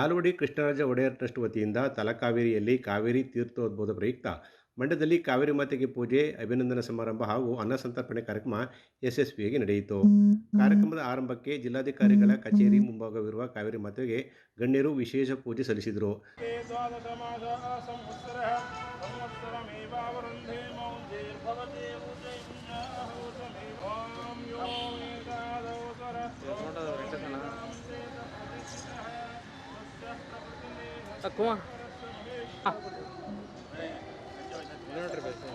Nalvadi Krishnaraja Wadiyar trust ವತಿಯಿಂದ ತಲಕಾವೇರಿಯಲ್ಲಿ ಕಾವೇರಿ ತೀರ್ಥೋದ್ಭವದ ಪ್ರಯುಕ್ತ ಮಂಡ್ಯದಲ್ಲಿ ಕಾವೇರಿ ಮಾತೆಗೆ ಪೂಜೆ, ಅಭಿನಂದನಾ ಸಮಾರಂಭ ಹಾಗೂ ಅನ್ನ ಸಂತರ್ಪಣೆ ಕಾರ್ಯಕ್ರಮ ಯಶಸ್ವಿಯಾಗಿ ನಡೆಯಿತು. ಕಾರ್ಯಕ್ರಮದ ಆರಂಭಕ್ಕೆ ಜಿಲ್ಲಾಧಿಕಾರಿಗಳ ಕಚೇರಿ ಮುಂಭಾಗವಿರುವ ಕಾವೇರಿ ಮಾತೆಗೆ ಗಣ್ಯರು ವಿಶೇಷ ಪೂಜೆ ಸಲ್ಲಿಸಿದರು. ಕುಮಾರ್ ನೋಡ್ರಿ ಬೇಕು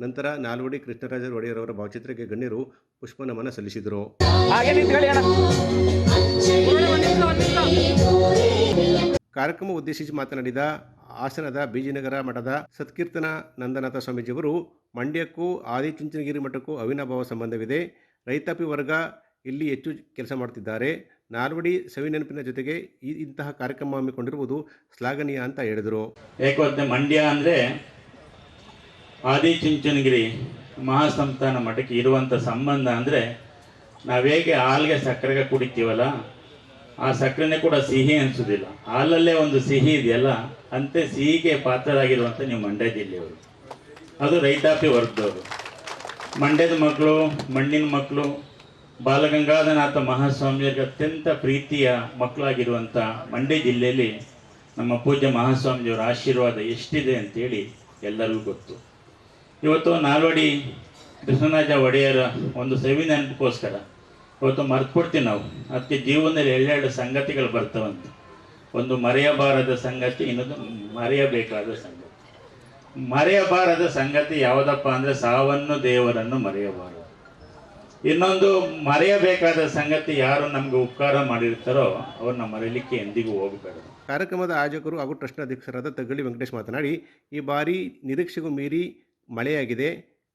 ನಂತರ ನಾಲ್ವಡಿ ಕೃಷ್ಣರಾಜ ಒಡೆಯರ್ ಅವರ ಭಾವಚಿತ್ರಕ್ಕೆ ಗಣ್ಯರು ಪುಷ್ಪ ನಮನ ಸಲ್ಲಿಸಿದರು ಕಾರ್ಯಕ್ರಮ ಉದ್ದೇಶಿಸಿ ಮಾತನಾಡಿದ ಹಾಸನದ ಬೀಜಿನಗರ ಮಠದ ಸತ್ಕೀರ್ತನ ನಂದನಾಥ ಸ್ವಾಮೀಜಿಯವರು ಮಂಡ್ಯಕ್ಕೂ ಆದಿಚುಂಚನಗಿರಿ ಮಠಕ್ಕೂ ಅವಿನಾಭಾವ ಸಂಬಂಧವಿದೆ. ರೈತಾಪಿ ವರ್ಗ ಇಲ್ಲಿ ಹೆಚ್ಚು ಕೆಲಸ ಮಾಡುತ್ತಿದ್ದಾರೆ ನಾಲ್ವಡಿ ಸವಿನೆನಪಿನ ಜೊತೆಗೆ ಈ ಇಂತಹ ಕಾರ್ಯಕ್ರಮ ಹಮ್ಮಿಕೊಂಡಿರುವುದು ಶ್ಲಾಘನೀಯ ಅಂತ ಹೇಳಿದರು. ಏಕವತ್ತೆ ಮಂಡ್ಯ ಅಂದರೆ ಆದಿಚುಂಚನಗಿರಿ ಮಹಾಸಂಸ್ಥಾನ ಮಠಕ್ಕೆ ಇರುವಂಥ ಸಂಬಂಧ ಅಂದರೆ ನಾವೇಗೆ ಹಾಲಿಗೆ ಸಕ್ಕರೆಗೆ ಕುಡಿತೀವಲ್ಲ, ಆ ಸಕ್ಕರೆನೇ ಕೂಡ ಸಿಹಿ ಅನಿಸೋದಿಲ್ಲ. ಹಾಲಲ್ಲೇ ಒಂದು ಸಿಹಿ ಇದೆಯಲ್ಲ, ಅಂತೆ ಸಿಹಿಗೆ ಪಾತ್ರರಾಗಿರುವಂಥ ನೀವು ಮಂಡ್ಯ ಜಿಲ್ಲೆಯವರು. ಅದು ರೈತಾಪಿ ವರ್ಗದವರು. ಮಂಡ್ಯದ ಮಕ್ಕಳು, ಮಣ್ಣಿನ ಮಕ್ಕಳು ಬಾಲಗಂಗಾಧರನಾಥ ಮಹಾಸ್ವಾಮಿಯವರಿಗೆ ಅತ್ಯಂತ ಪ್ರೀತಿಯ ಮಕ್ಕಳಾಗಿರುವಂಥ ಮಂಡ್ಯ ಜಿಲ್ಲೆಯಲ್ಲಿ ನಮ್ಮ ಪೂಜ್ಯ ಮಹಾಸ್ವಾಮಿಯವರ ಆಶೀರ್ವಾದ ಎಷ್ಟಿದೆ ಅಂತೇಳಿ ಎಲ್ಲರಿಗೂ ಗೊತ್ತು. ಇವತ್ತು ನಾಲ್ವಡಿ ಕೃಷ್ಣರಾಜ ಒಡೆಯರ ಒಂದು ಸವಿ ನೆನಪಕ್ಕೋಸ್ಕರ ಇವತ್ತು ಮರ್ತ್ಬಿಡ್ತೀವಿ ನಾವು. ಅದಕ್ಕೆ ಜೀವನದಲ್ಲಿ ಎರಡೆರಡು ಸಂಗತಿಗಳು ಬರ್ತವಂತೆ. ಒಂದು ಮರೆಯಬಾರದ ಸಂಗತಿ, ಇನ್ನೊಂದು ಮರೆಯಬೇಕಾದ ಸಂಗತಿ. ಮರೆಯಬಾರದ ಸಂಗತಿ ಯಾವುದಪ್ಪ ಅಂದರೆ ಸಾವನ್ನು ದೇವರನ್ನು ಮರೆಯಬಾರದು. ಇನ್ನೊಂದು ಮರೆಯಬೇಕಾದ ಸಂಗತಿ ಯಾರು ನಮ್ಗೆ ಉಪಕಾರ ಮಾಡಿರ್ತಾರೋ ಅವ್ರನ್ನ ಮರೆಯಲಿಕ್ಕೆ ಎಂದಿಗೂ ಹೋಗಬೇಡ. ಕಾರ್ಯಕ್ರಮದ ಆಯೋಜಕರು ಹಾಗೂ ಟ್ರಸ್ಟ್ ಅಧ್ಯಕ್ಷರಾದ ತಗ್ಗಳಿ ವೆಂಕಟೇಶ್ ಮಾತನಾಡಿ ಈ ಬಾರಿ ನಿರೀಕ್ಷೆಗೂ ಮೀರಿ ಮಳೆಯಾಗಿದೆ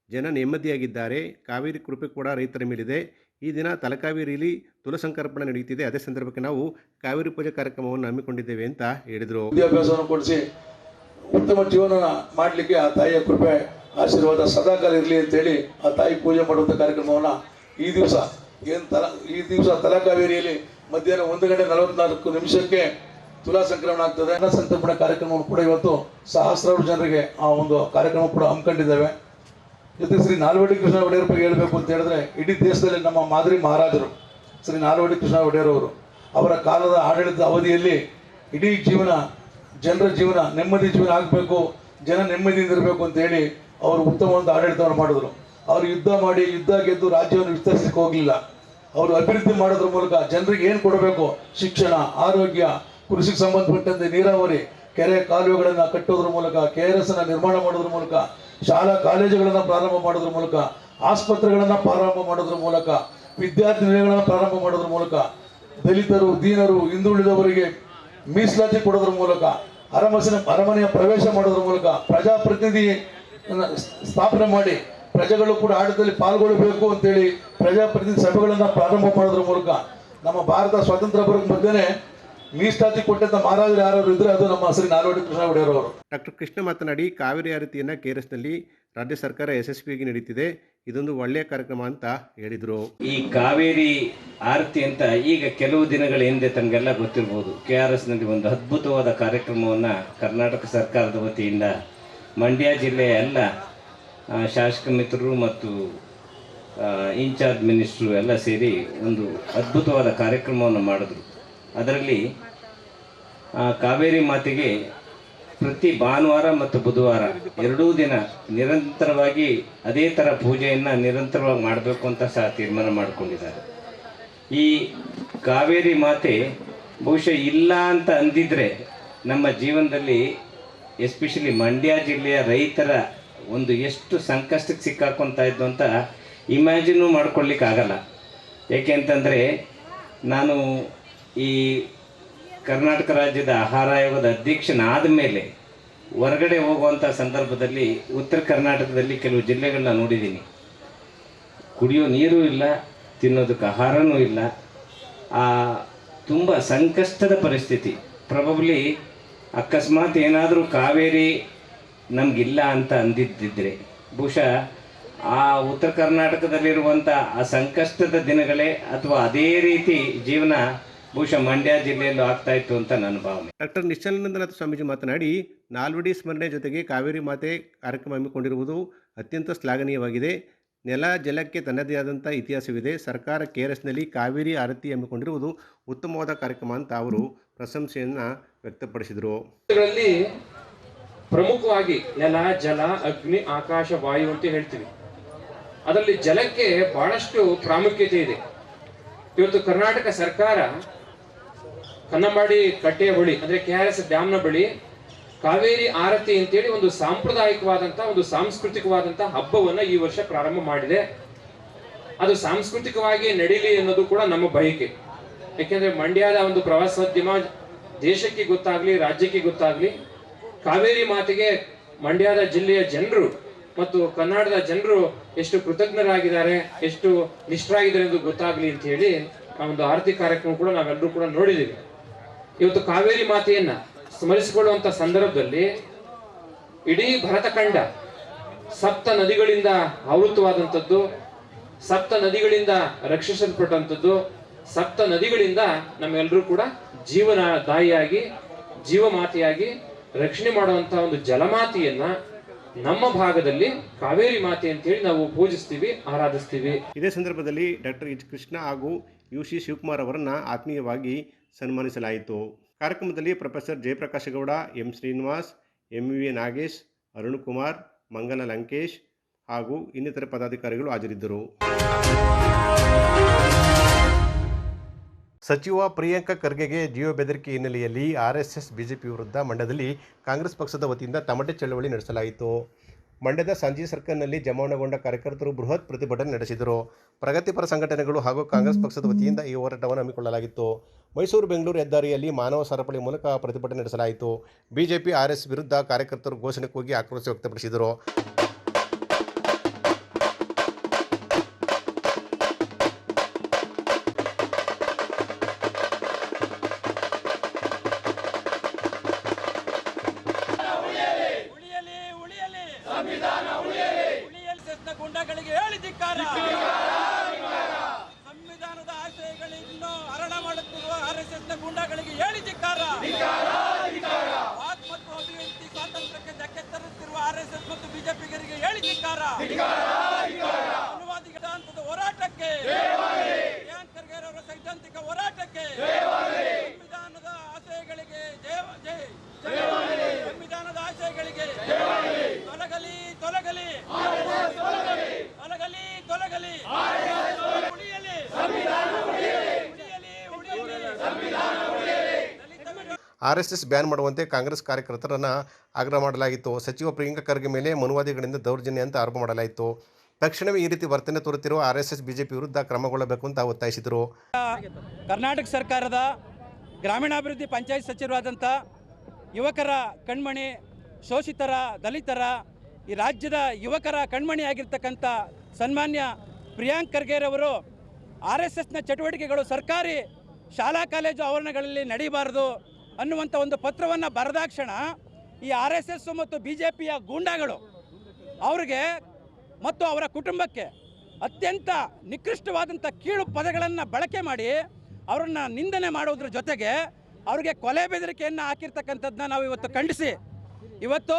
ಜನ ನೆಮ್ಮದಿಯಾಗಿದ್ದಾರೆ ಕಾವೇರಿ ಕೃಪೆ ಕೂಡ ರೈತರ ಮೇಲಿದೆ. ಈ ದಿನ ತಲಕಾವೇರಿಯಲ್ಲಿ ತುಲಸಂಕರ್ಪಣೆ ನಡೆಯುತ್ತಿದೆ. ಅದೇ ಸಂದರ್ಭಕ್ಕೆ ನಾವು ಕಾವೇರಿ ಪೂಜೆ ಕಾರ್ಯಕ್ರಮವನ್ನು ಹಮ್ಮಿಕೊಂಡಿದ್ದೇವೆ ಅಂತ ಹೇಳಿದರು. ವಿದ್ಯಾಭ್ಯಾಸವನ್ನು ಕೊಡಿಸಿ ಉತ್ತಮ ಜೀವನ ಮಾಡಲಿಕ್ಕೆ ಆ ತಾಯಿಯ ಕೃಪೆ ಆಶೀರ್ವಾದ ಸದಾಕಾಲ ಇರಲಿ ಅಂತೇಳಿ ಆ ತಾಯಿ ಪೂಜೆ ಮಾಡುವಂಥ ಕಾರ್ಯಕ್ರಮವನ್ನು ಈ ದಿವಸ ಏನು ತಲ, ಈ ದಿವಸ ತಲಕಾವೇರಿಯಲ್ಲಿ ಮಧ್ಯಾಹ್ನ ಒಂದು ಗಂಟೆ ನಲವತ್ನಾಲ್ಕು ನಿಮಿಷಕ್ಕೆ ತುಲಾ ಸಂಕ್ರಮಣ ಆಗ್ತದೆ. ಅನ್ನ ಸಂಕ್ರಮಣ ಕಾರ್ಯಕ್ರಮವನ್ನು ಕೂಡ ಇವತ್ತು ಸಹಸ್ರಾರು ಜನರಿಗೆ ಆ ಒಂದು ಕಾರ್ಯಕ್ರಮ ಕೂಡ ಹಮ್ಮಿಕೊಂಡಿದ್ದೇವೆ. ಜೊತೆ ಶ್ರೀ ನಾಲ್ವಡಿ ಕೃಷ್ಣ ಒಡೆಯರ್ ಬಗ್ಗೆ ಹೇಳಬೇಕು ಅಂತ ಹೇಳಿದ್ರೆ ಇಡೀ ದೇಶದಲ್ಲಿ ನಮ್ಮ ಮಾದರಿ ಮಹಾರಾಜರು, ಶ್ರೀ ನಾಲ್ವಡಿ ಕೃಷ್ಣ ಒಡೆಯರ್ ಅವರು ಕಾಲದ ಆಡಳಿತ ಅವಧಿಯಲ್ಲಿ ಇಡೀ ಜೀವನ, ಜನರ ಜೀವನ ನೆಮ್ಮದಿ ಜೀವನ ಆಗಬೇಕು, ಜನ ನೆಮ್ಮದಿಯಿಂದ ಇರಬೇಕು ಅಂತ ಹೇಳಿ ಅವರು ಉತ್ತಮವಾದ ಆಡಳಿತವನ್ನು ಮಾಡಿದ್ರು. ಅವರು ಯುದ್ಧ ಮಾಡಿ ಯುದ್ಧ ಗೆದ್ದು ರಾಜ್ಯವನ್ನು ವಿಸ್ತರಿಸಕ್ಕೆ ಹೋಗಲಿಲ್ಲ. ಅವರು ಅಭಿವೃದ್ಧಿ ಮಾಡೋದ್ರ ಮೂಲಕ ಜನರಿಗೆ ಏನು ಕೊಡಬೇಕು? ಶಿಕ್ಷಣ, ಆರೋಗ್ಯ, ಕೃಷಿಗೆ ಸಂಬಂಧಪಟ್ಟಂತೆ ನೀರಾವರಿ, ಕೆರೆ ಕಾಲುವೆಗಳನ್ನು ಕಟ್ಟೋದ್ರ ಮೂಲಕ ಕೆ ಆರ್ ಎಸ್ ನಿರ್ಮಾಣ ಮಾಡೋದ್ರ ಮೂಲಕ, ಶಾಲಾ ಕಾಲೇಜುಗಳನ್ನು ಪ್ರಾರಂಭ ಮಾಡೋದ್ರ ಮೂಲಕ, ಆಸ್ಪತ್ರೆಗಳನ್ನು ಪ್ರಾರಂಭ ಮಾಡೋದ್ರ ಮೂಲಕ, ವಿದ್ಯಾರ್ಥಿ ನಿಲಯಗಳನ್ನು ಪ್ರಾರಂಭ ಮಾಡೋದ್ರ ಮೂಲಕ, ದಲಿತರು, ದೀನರು, ಹಿಂದುಳಿದವರಿಗೆ ಮೀಸಲಾತಿ ಕೊಡೋದ್ರ ಮೂಲಕ, ಅರಮಸಿನ ಅರಮನೆಯ ಪ್ರವೇಶ ಮಾಡೋದ್ರ ಮೂಲಕ ಪ್ರಜಾಪ್ರತಿನಿಧಿ ಸ್ಥಾಪನೆ ಮಾಡಿ ಪ್ರಜೆಗಳು ಕೂಡ ಆಡಳಿತದಲ್ಲಿ ಪಾಲ್ಗೊಳ್ಳಬೇಕು ಅಂತೇಳಿ ಪ್ರಜಾಪ್ರತಿನಿಧಿ ಸಭೆಗಳನ್ನು ಪ್ರಾರಂಭ ಮಾಡೋದ್ರ ಮೂಲಕ ನಮ್ಮ ಭಾರತ ಸ್ವಾತಂತ್ರ್ಯ ಬರೋಕ್ಕೆ ಮಧ್ಯೆ ಮೀಸಲಾತಿ ಕೊಟ್ಟಂತ ಮಹಾರಾಜರು ಯಾರು ಇದ್ರೆ ಅದು ನಮ್ಮ ಶ್ರೀ ನಾಲ್ವಡಿ ಕೃಷ್ಣ ಒಡೆಯರ್ ಅವರು. ಡಾಕ್ಟರ್ ಕೃಷ್ಣ ಮಾತನಾಡಿ ಕಾವೇರಿ ಆರತಿಯನ್ನು ಕೆ ಆರ್ ಎಸ್ನಲ್ಲಿ ರಾಜ್ಯ ಸರ್ಕಾರ ಯಶಸ್ವಿಯಾಗಿ ನಡೀತಿದೆ. ಇದೊಂದು ಒಳ್ಳೆಯ ಕಾರ್ಯಕ್ರಮ ಅಂತ ಹೇಳಿದರು. ಈ ಕಾವೇರಿ ಆರತಿ ಅಂತ ಈಗ ಕೆಲವು ದಿನಗಳ ಹಿಂದೆ ತಮಗೆಲ್ಲ ಗೊತ್ತಿರ್ಬೋದು. ಕೆ ಆರ್ ಎಸ್ನಲ್ಲಿ ಒಂದು ಅದ್ಭುತವಾದ ಕಾರ್ಯಕ್ರಮವನ್ನು ಕರ್ನಾಟಕ ಸರ್ಕಾರದ ವತಿಯಿಂದ ಮಂಡ್ಯ ಜಿಲ್ಲೆಯ ಎಲ್ಲ ಶಾಸಕ ಮಿತ್ರರು ಮತ್ತು ಇನ್ಚಾರ್ಜ್ ಮಿನಿಸ್ಟ್ರು ಎಲ್ಲ ಸೇರಿ ಒಂದು ಅದ್ಭುತವಾದ ಕಾರ್ಯಕ್ರಮವನ್ನು ಮಾಡಿದ್ರು. ಅದರಲ್ಲಿ ಕಾವೇರಿ ಮಾತೆಗೆ ಪ್ರತಿ ಭಾನುವಾರ ಮತ್ತು ಬುಧವಾರ ಎರಡೂ ದಿನ ನಿರಂತರವಾಗಿ ಅದೇ ಥರ ಪೂಜೆಯನ್ನು ನಿರಂತರವಾಗಿ ಮಾಡಬೇಕು ಅಂತ ಸಹ ತೀರ್ಮಾನ ಮಾಡಿಕೊಂಡಿದ್ದಾರೆ. ಈ ಕಾವೇರಿ ಮಾತೆ ಬಹುಶಃ ಇಲ್ಲ ಅಂತ ಅಂದಿದ್ರೆ ನಮ್ಮ ಜೀವನದಲ್ಲಿ, ಎಸ್ಪೆಷಲಿ ಮಂಡ್ಯ ಜಿಲ್ಲೆಯ ರೈತರ ಒಂದು ಎಷ್ಟು ಸಂಕಷ್ಟಕ್ಕೆ ಸಿಕ್ಕಾಕೊತಾ ಇದ್ದು ಅಂತ ಇಮ್ಯಾಜಿನೂ ಮಾಡ್ಕೊಳ್ಲಿಕ್ಕೆ ಆಗಲ್ಲ ಏಕೆಂತಂದರೆ ನಾನು ಈ ಕರ್ನಾಟಕ ರಾಜ್ಯದ ಆಹಾರ ಆಯೋಗದ ಅಧ್ಯಕ್ಷನಾದ ಮೇಲೆ ಹೊರಗಡೆ ಹೋಗುವಂಥ ಸಂದರ್ಭದಲ್ಲಿ ಉತ್ತರ ಕರ್ನಾಟಕದಲ್ಲಿ ಕೆಲವು ಜಿಲ್ಲೆಗಳನ್ನ ನೋಡಿದ್ದೀನಿ. ಕುಡಿಯೋ ನೀರು ಇಲ್ಲ, ತಿನ್ನೋದಕ್ಕೆ ಆಹಾರನೂ ಇಲ್ಲ. ಆ ತುಂಬ ಸಂಕಷ್ಟದ ಪರಿಸ್ಥಿತಿ. ಪ್ರಬಬ್ಲಿ ಅಕಸ್ಮಾತ್ ಏನಾದರೂ ಕಾವೇರಿ ನಮಗಿಲ್ಲ ಅಂತ ಅಂದಿದ್ದಿದ್ರೆ. ಬಹುಶಃ ಆ ಉತ್ತರ ಕರ್ನಾಟಕದಲ್ಲಿರುವಂಥ ಆ ಸಂಕಷ್ಟದ ದಿನಗಳೇ ಅಥವಾ ಅದೇ ರೀತಿ ಜೀವನ ಬಹುಶಃ ಮಂಡ್ಯ ಜಿಲ್ಲೆಯಲ್ಲೂ ಆಗ್ತಾ ಇತ್ತು ಅಂತ ನನ್ನ ಭಾವನೆ. ಡಾಕ್ಟರ್ ನಿಶ್ಚಲಾನಂದನಾಥ ಸ್ವಾಮೀಜಿ ಮಾತನಾಡಿ ನಾಲ್ವಡಿ ಸ್ಮರಣೆ ಜೊತೆಗೆ ಕಾವೇರಿ ಮಾತೆ ಕಾರ್ಯಕ್ರಮ ಹಮ್ಮಿಕೊಂಡಿರುವುದು ಅತ್ಯಂತ ಶ್ಲಾಘನೀಯವಾಗಿದೆ. ನೆಲ ಜಲಕ್ಕೆ ತನ್ನದೇ ಆದಂಥ ಇತಿಹಾಸವಿದೆ. ಸರ್ಕಾರ ಕೆ ಆರ್ ಎಸ್ನಲ್ಲಿ ಕಾವೇರಿ ಆರತಿ ಹಮ್ಮಿಕೊಂಡಿರುವುದು ಉತ್ತಮವಾದ ಕಾರ್ಯಕ್ರಮ ಅಂತ ಅವರು ಪ್ರಶಂಸೆಯನ್ನು ವ್ಯಕ್ತಪಡಿಸಿದರು. ಪ್ರಮುಖವಾಗಿ ನೆಲ, ಜಲ, ಅಗ್ನಿ, ಆಕಾಶ, ವಾಯು ಅಂತ ಹೇಳ್ತೀವಿ. ಅದರಲ್ಲಿ ಜಲಕ್ಕೆ ಬಹಳಷ್ಟು ಪ್ರಾಮುಖ್ಯತೆ ಇದೆ. ಇವತ್ತು ಕರ್ನಾಟಕ ಸರ್ಕಾರ ಕನ್ನಂಬಾಡಿ ಕಟ್ಟೆಯ ಬಳಿ, ಅಂದ್ರೆ ಕೆ ಆರ್ ಎಸ್ ಡ್ಯಾಮ್ನ ಬಳಿ ಕಾವೇರಿ ಆರತಿ ಅಂತೇಳಿ ಒಂದು ಸಾಂಪ್ರದಾಯಿಕವಾದಂತಹ ಒಂದು ಸಾಂಸ್ಕೃತಿಕವಾದಂತಹ ಹಬ್ಬವನ್ನ ಈ ವರ್ಷ ಪ್ರಾರಂಭ ಮಾಡಿದೆ. ಅದು ಸಾಂಸ್ಕೃತಿಕವಾಗಿ ನಡೀಲಿ ಅನ್ನೋದು ಕೂಡ ನಮ್ಮ ಬಯಕೆ. ಯಾಕೆಂದ್ರೆ ಮಂಡ್ಯದ ಒಂದು ಪ್ರವಾಸೋದ್ಯಮ ದೇಶಕ್ಕೆ ಗೊತ್ತಾಗ್ಲಿ, ರಾಜ್ಯಕ್ಕೆ ಗೊತ್ತಾಗ್ಲಿ ಕಾವೇರಿ ಮಾತೆಗೆ ಮಂಡ್ಯದ ಜಿಲ್ಲೆಯ ಜನರು ಮತ್ತು ಕನ್ನಡದ ಜನರು ಎಷ್ಟು ಕೃತಜ್ಞರಾಗಿದ್ದಾರೆ, ಎಷ್ಟು ನಿಷ್ಠರಾಗಿದ್ದಾರೆ ಎಂದು ಗೊತ್ತಾಗ್ಲಿ ಅಂತ ಹೇಳಿ ಆ ಒಂದು ಆರತಿ ಕಾರ್ಯಕ್ರಮ ಕೂಡ ನಾವೆಲ್ಲರೂ ಕೂಡ ನೋಡಿದ್ದೀವಿ. ಇವತ್ತು ಕಾವೇರಿ ಮಾತೆಯನ್ನ ಸ್ಮರಿಸಿಕೊಳ್ಳುವಂತ ಸಂದರ್ಭದಲ್ಲಿ ಇಡೀ ಭರತಖಂಡ ಸಪ್ತ ನದಿಗಳಿಂದ ಆವೃತವಾದಂಥದ್ದು, ಸಪ್ತ ನದಿಗಳಿಂದ ರಕ್ಷಿಸಲ್ಪಟ್ಟಂಥದ್ದು, ಸಪ್ತ ನದಿಗಳಿಂದ ನಮ್ಮೆಲ್ಲರೂ ಕೂಡ ಜೀವನ ಜೀವನದಾಯಿಯಾಗಿ ಜೀವಮಾತೆಯಾಗಿ ರಕ್ಷಣೆ ಮಾಡುವಂತ ಒಂದು ಜಲಮಾತೆಯನ್ನ ನಮ್ಮ ಭಾಗದಲ್ಲಿ ಕಾವೇರಿ ಮಾತೆ ಅಂತೇಳಿ ನಾವು ಪೂಜಿಸ್ತೀವಿ, ಆರಾಧಿಸ್ತೀವಿ. ಇದೇ ಸಂದರ್ಭದಲ್ಲಿ ಡಾಕ್ಟರ್ ಎಚ್ ಕೃಷ್ಣ ಹಾಗೂ ಯು ಸಿ ಶಿವಕುಮಾರ್ ಅವರನ್ನು ಆತ್ಮೀಯವಾಗಿ ಸನ್ಮಾನಿಸಲಾಯಿತು. ಕಾರ್ಯಕ್ರಮದಲ್ಲಿ professor Jayaprakash Gowda M Srinivas, M V Nagesh, Arun Kumar, Mangala Lankesh ಹಾಗೂ ಇನ್ನಿತರ ಪದಾಧಿಕಾರಿಗಳು ಹಾಜರಿದ್ದರು. ಸಚಿವ ಪ್ರಿಯಾಂಕ ಖರ್ಗೆಗೆ ಜಿಯೋ ಬೆದರಿಕೆ ಹಿನ್ನೆಲೆಯಲ್ಲಿ ಆರ್ಎಸ್ಎಸ್ ಬಿಜೆಪಿ ವಿರುದ್ಧ ಮಂಡ್ಯದಲ್ಲಿ ಕಾಂಗ್ರೆಸ್ ಪಕ್ಷದ ವತಿಯಿಂದ ತಮಟೆ ಚಳವಳಿ ನಡೆಸಲಾಯಿತು. ಮಂಡ್ಯದ ಸಂಜೀವ್ ಸರ್ಕಲ್ನಲ್ಲಿ ಜಮಾವಣೆಗೊಂಡ ಕಾರ್ಯಕರ್ತರು ಬೃಹತ್ ಪ್ರತಿಭಟನೆ ನಡೆಸಿದರು. ಪ್ರಗತಿಪರ ಸಂಘಟನೆಗಳು ಹಾಗೂ ಕಾಂಗ್ರೆಸ್ ಪಕ್ಷದ ವತಿಯಿಂದ ಈ ಹೋರಾಟವನ್ನು ಹಮ್ಮಿಕೊಳ್ಳಲಾಗಿತ್ತು. ಮೈಸೂರು ಬೆಂಗಳೂರು ಹೆದ್ದಾರಿಯಲ್ಲಿ ಮಾನವ ಸರಪಳಿ ಮೂಲಕ ಪ್ರತಿಭಟನೆ ನಡೆಸಲಾಯಿತು. ಬಿಜೆಪಿ ಆರ್ಎಸ್ ವಿರುದ್ಧ ಕಾರ್ಯಕರ್ತರು ಘೋಷಣೆ ಕೂಗಿ ಆಕ್ರೋಶ ವ್ಯಕ್ತಪಡಿಸಿದರು. ವಿರೋಧಿ ಎಸ್ ಬ್ಯಾನ್ ಮಾಡುವಂತೆ ಕಾಂಗ್ರೆಸ್ ಕಾರ್ಯಕರ್ತರನ್ನು ಆಗ್ರಹ ಮಾಡಲಾಗಿತ್ತು. ಸಚಿವ ಪ್ರಿಯಾಂಕಾ ಖರ್ಗೆ ಮೇಲೆ ಮನುವಾದಿಗಳಿಂದ ದೌರ್ಜನ್ಯ ಅಂತ ಆರೋಪ ಮಾಡಲಾಯಿತು. ತಕ್ಷಣವೇ ಈ ರೀತಿ ವರ್ತನೆ ತೋರುತ್ತಿರುವ ಆರ್ಎಸ್ಎಸ್, ಬಿಜೆಪಿ ವಿರುದ್ಧ ಕ್ರಮಗೊಳ್ಳಬೇಕು ಅಂತ ಒತ್ತಾಯಿಸಿದರು. ಕರ್ನಾಟಕ ಸರ್ಕಾರದ ಗ್ರಾಮೀಣಾಭಿವೃದ್ಧಿ ಪಂಚಾಯತ್ ಸಚಿವರಾದಂಥ ಯುವಕರ ಕಣ್ಮಣಿ, ಶೋಷಿತರ, ದಲಿತರ, ಈ ರಾಜ್ಯದ ಯುವಕರ ಕಣ್ಮಣಿಯಾಗಿರ್ತಕ್ಕಂಥ ಸನ್ಮಾನ್ಯ ಪ್ರಿಯಾಂಕ್ ಖರ್ಗೆರವರು ಆರ್ ಎಸ್ ಎಸ್ನ ಚಟುವಟಿಕೆಗಳು ಸರ್ಕಾರಿ ಶಾಲಾ, ಕಾಲೇಜು ಆವರಣಗಳಲ್ಲಿ ನಡೀಬಾರದು. ಅನ್ನುವಂಥ ಒಂದು ಪತ್ರವನ್ನು ಬರೆದಾಕ್ಷಣ ಈ ಆರ್ ಎಸ್ ಎಸ್ ಮತ್ತು ಬಿ ಜೆ ಪಿಯ ಗೂಂಡಾಗಳು. ಅವ್ರಿಗೆ ಮತ್ತು ಅವರ ಕುಟುಂಬಕ್ಕೆ ಅತ್ಯಂತ ನಿಕೃಷ್ಟವಾದಂಥ ಕೀಳು ಪದಗಳನ್ನು ಬಳಕೆ ಮಾಡಿ ಅವರನ್ನು ನಿಂದನೆ ಮಾಡೋದ್ರ ಜೊತೆಗೆ ಅವರಿಗೆ ಕೊಲೆ ಬೆದರಿಕೆಯನ್ನು ಹಾಕಿರ್ತಕ್ಕಂಥದ್ದನ್ನ ನಾವು ಇವತ್ತು ಖಂಡಿಸಿ. ಇವತ್ತು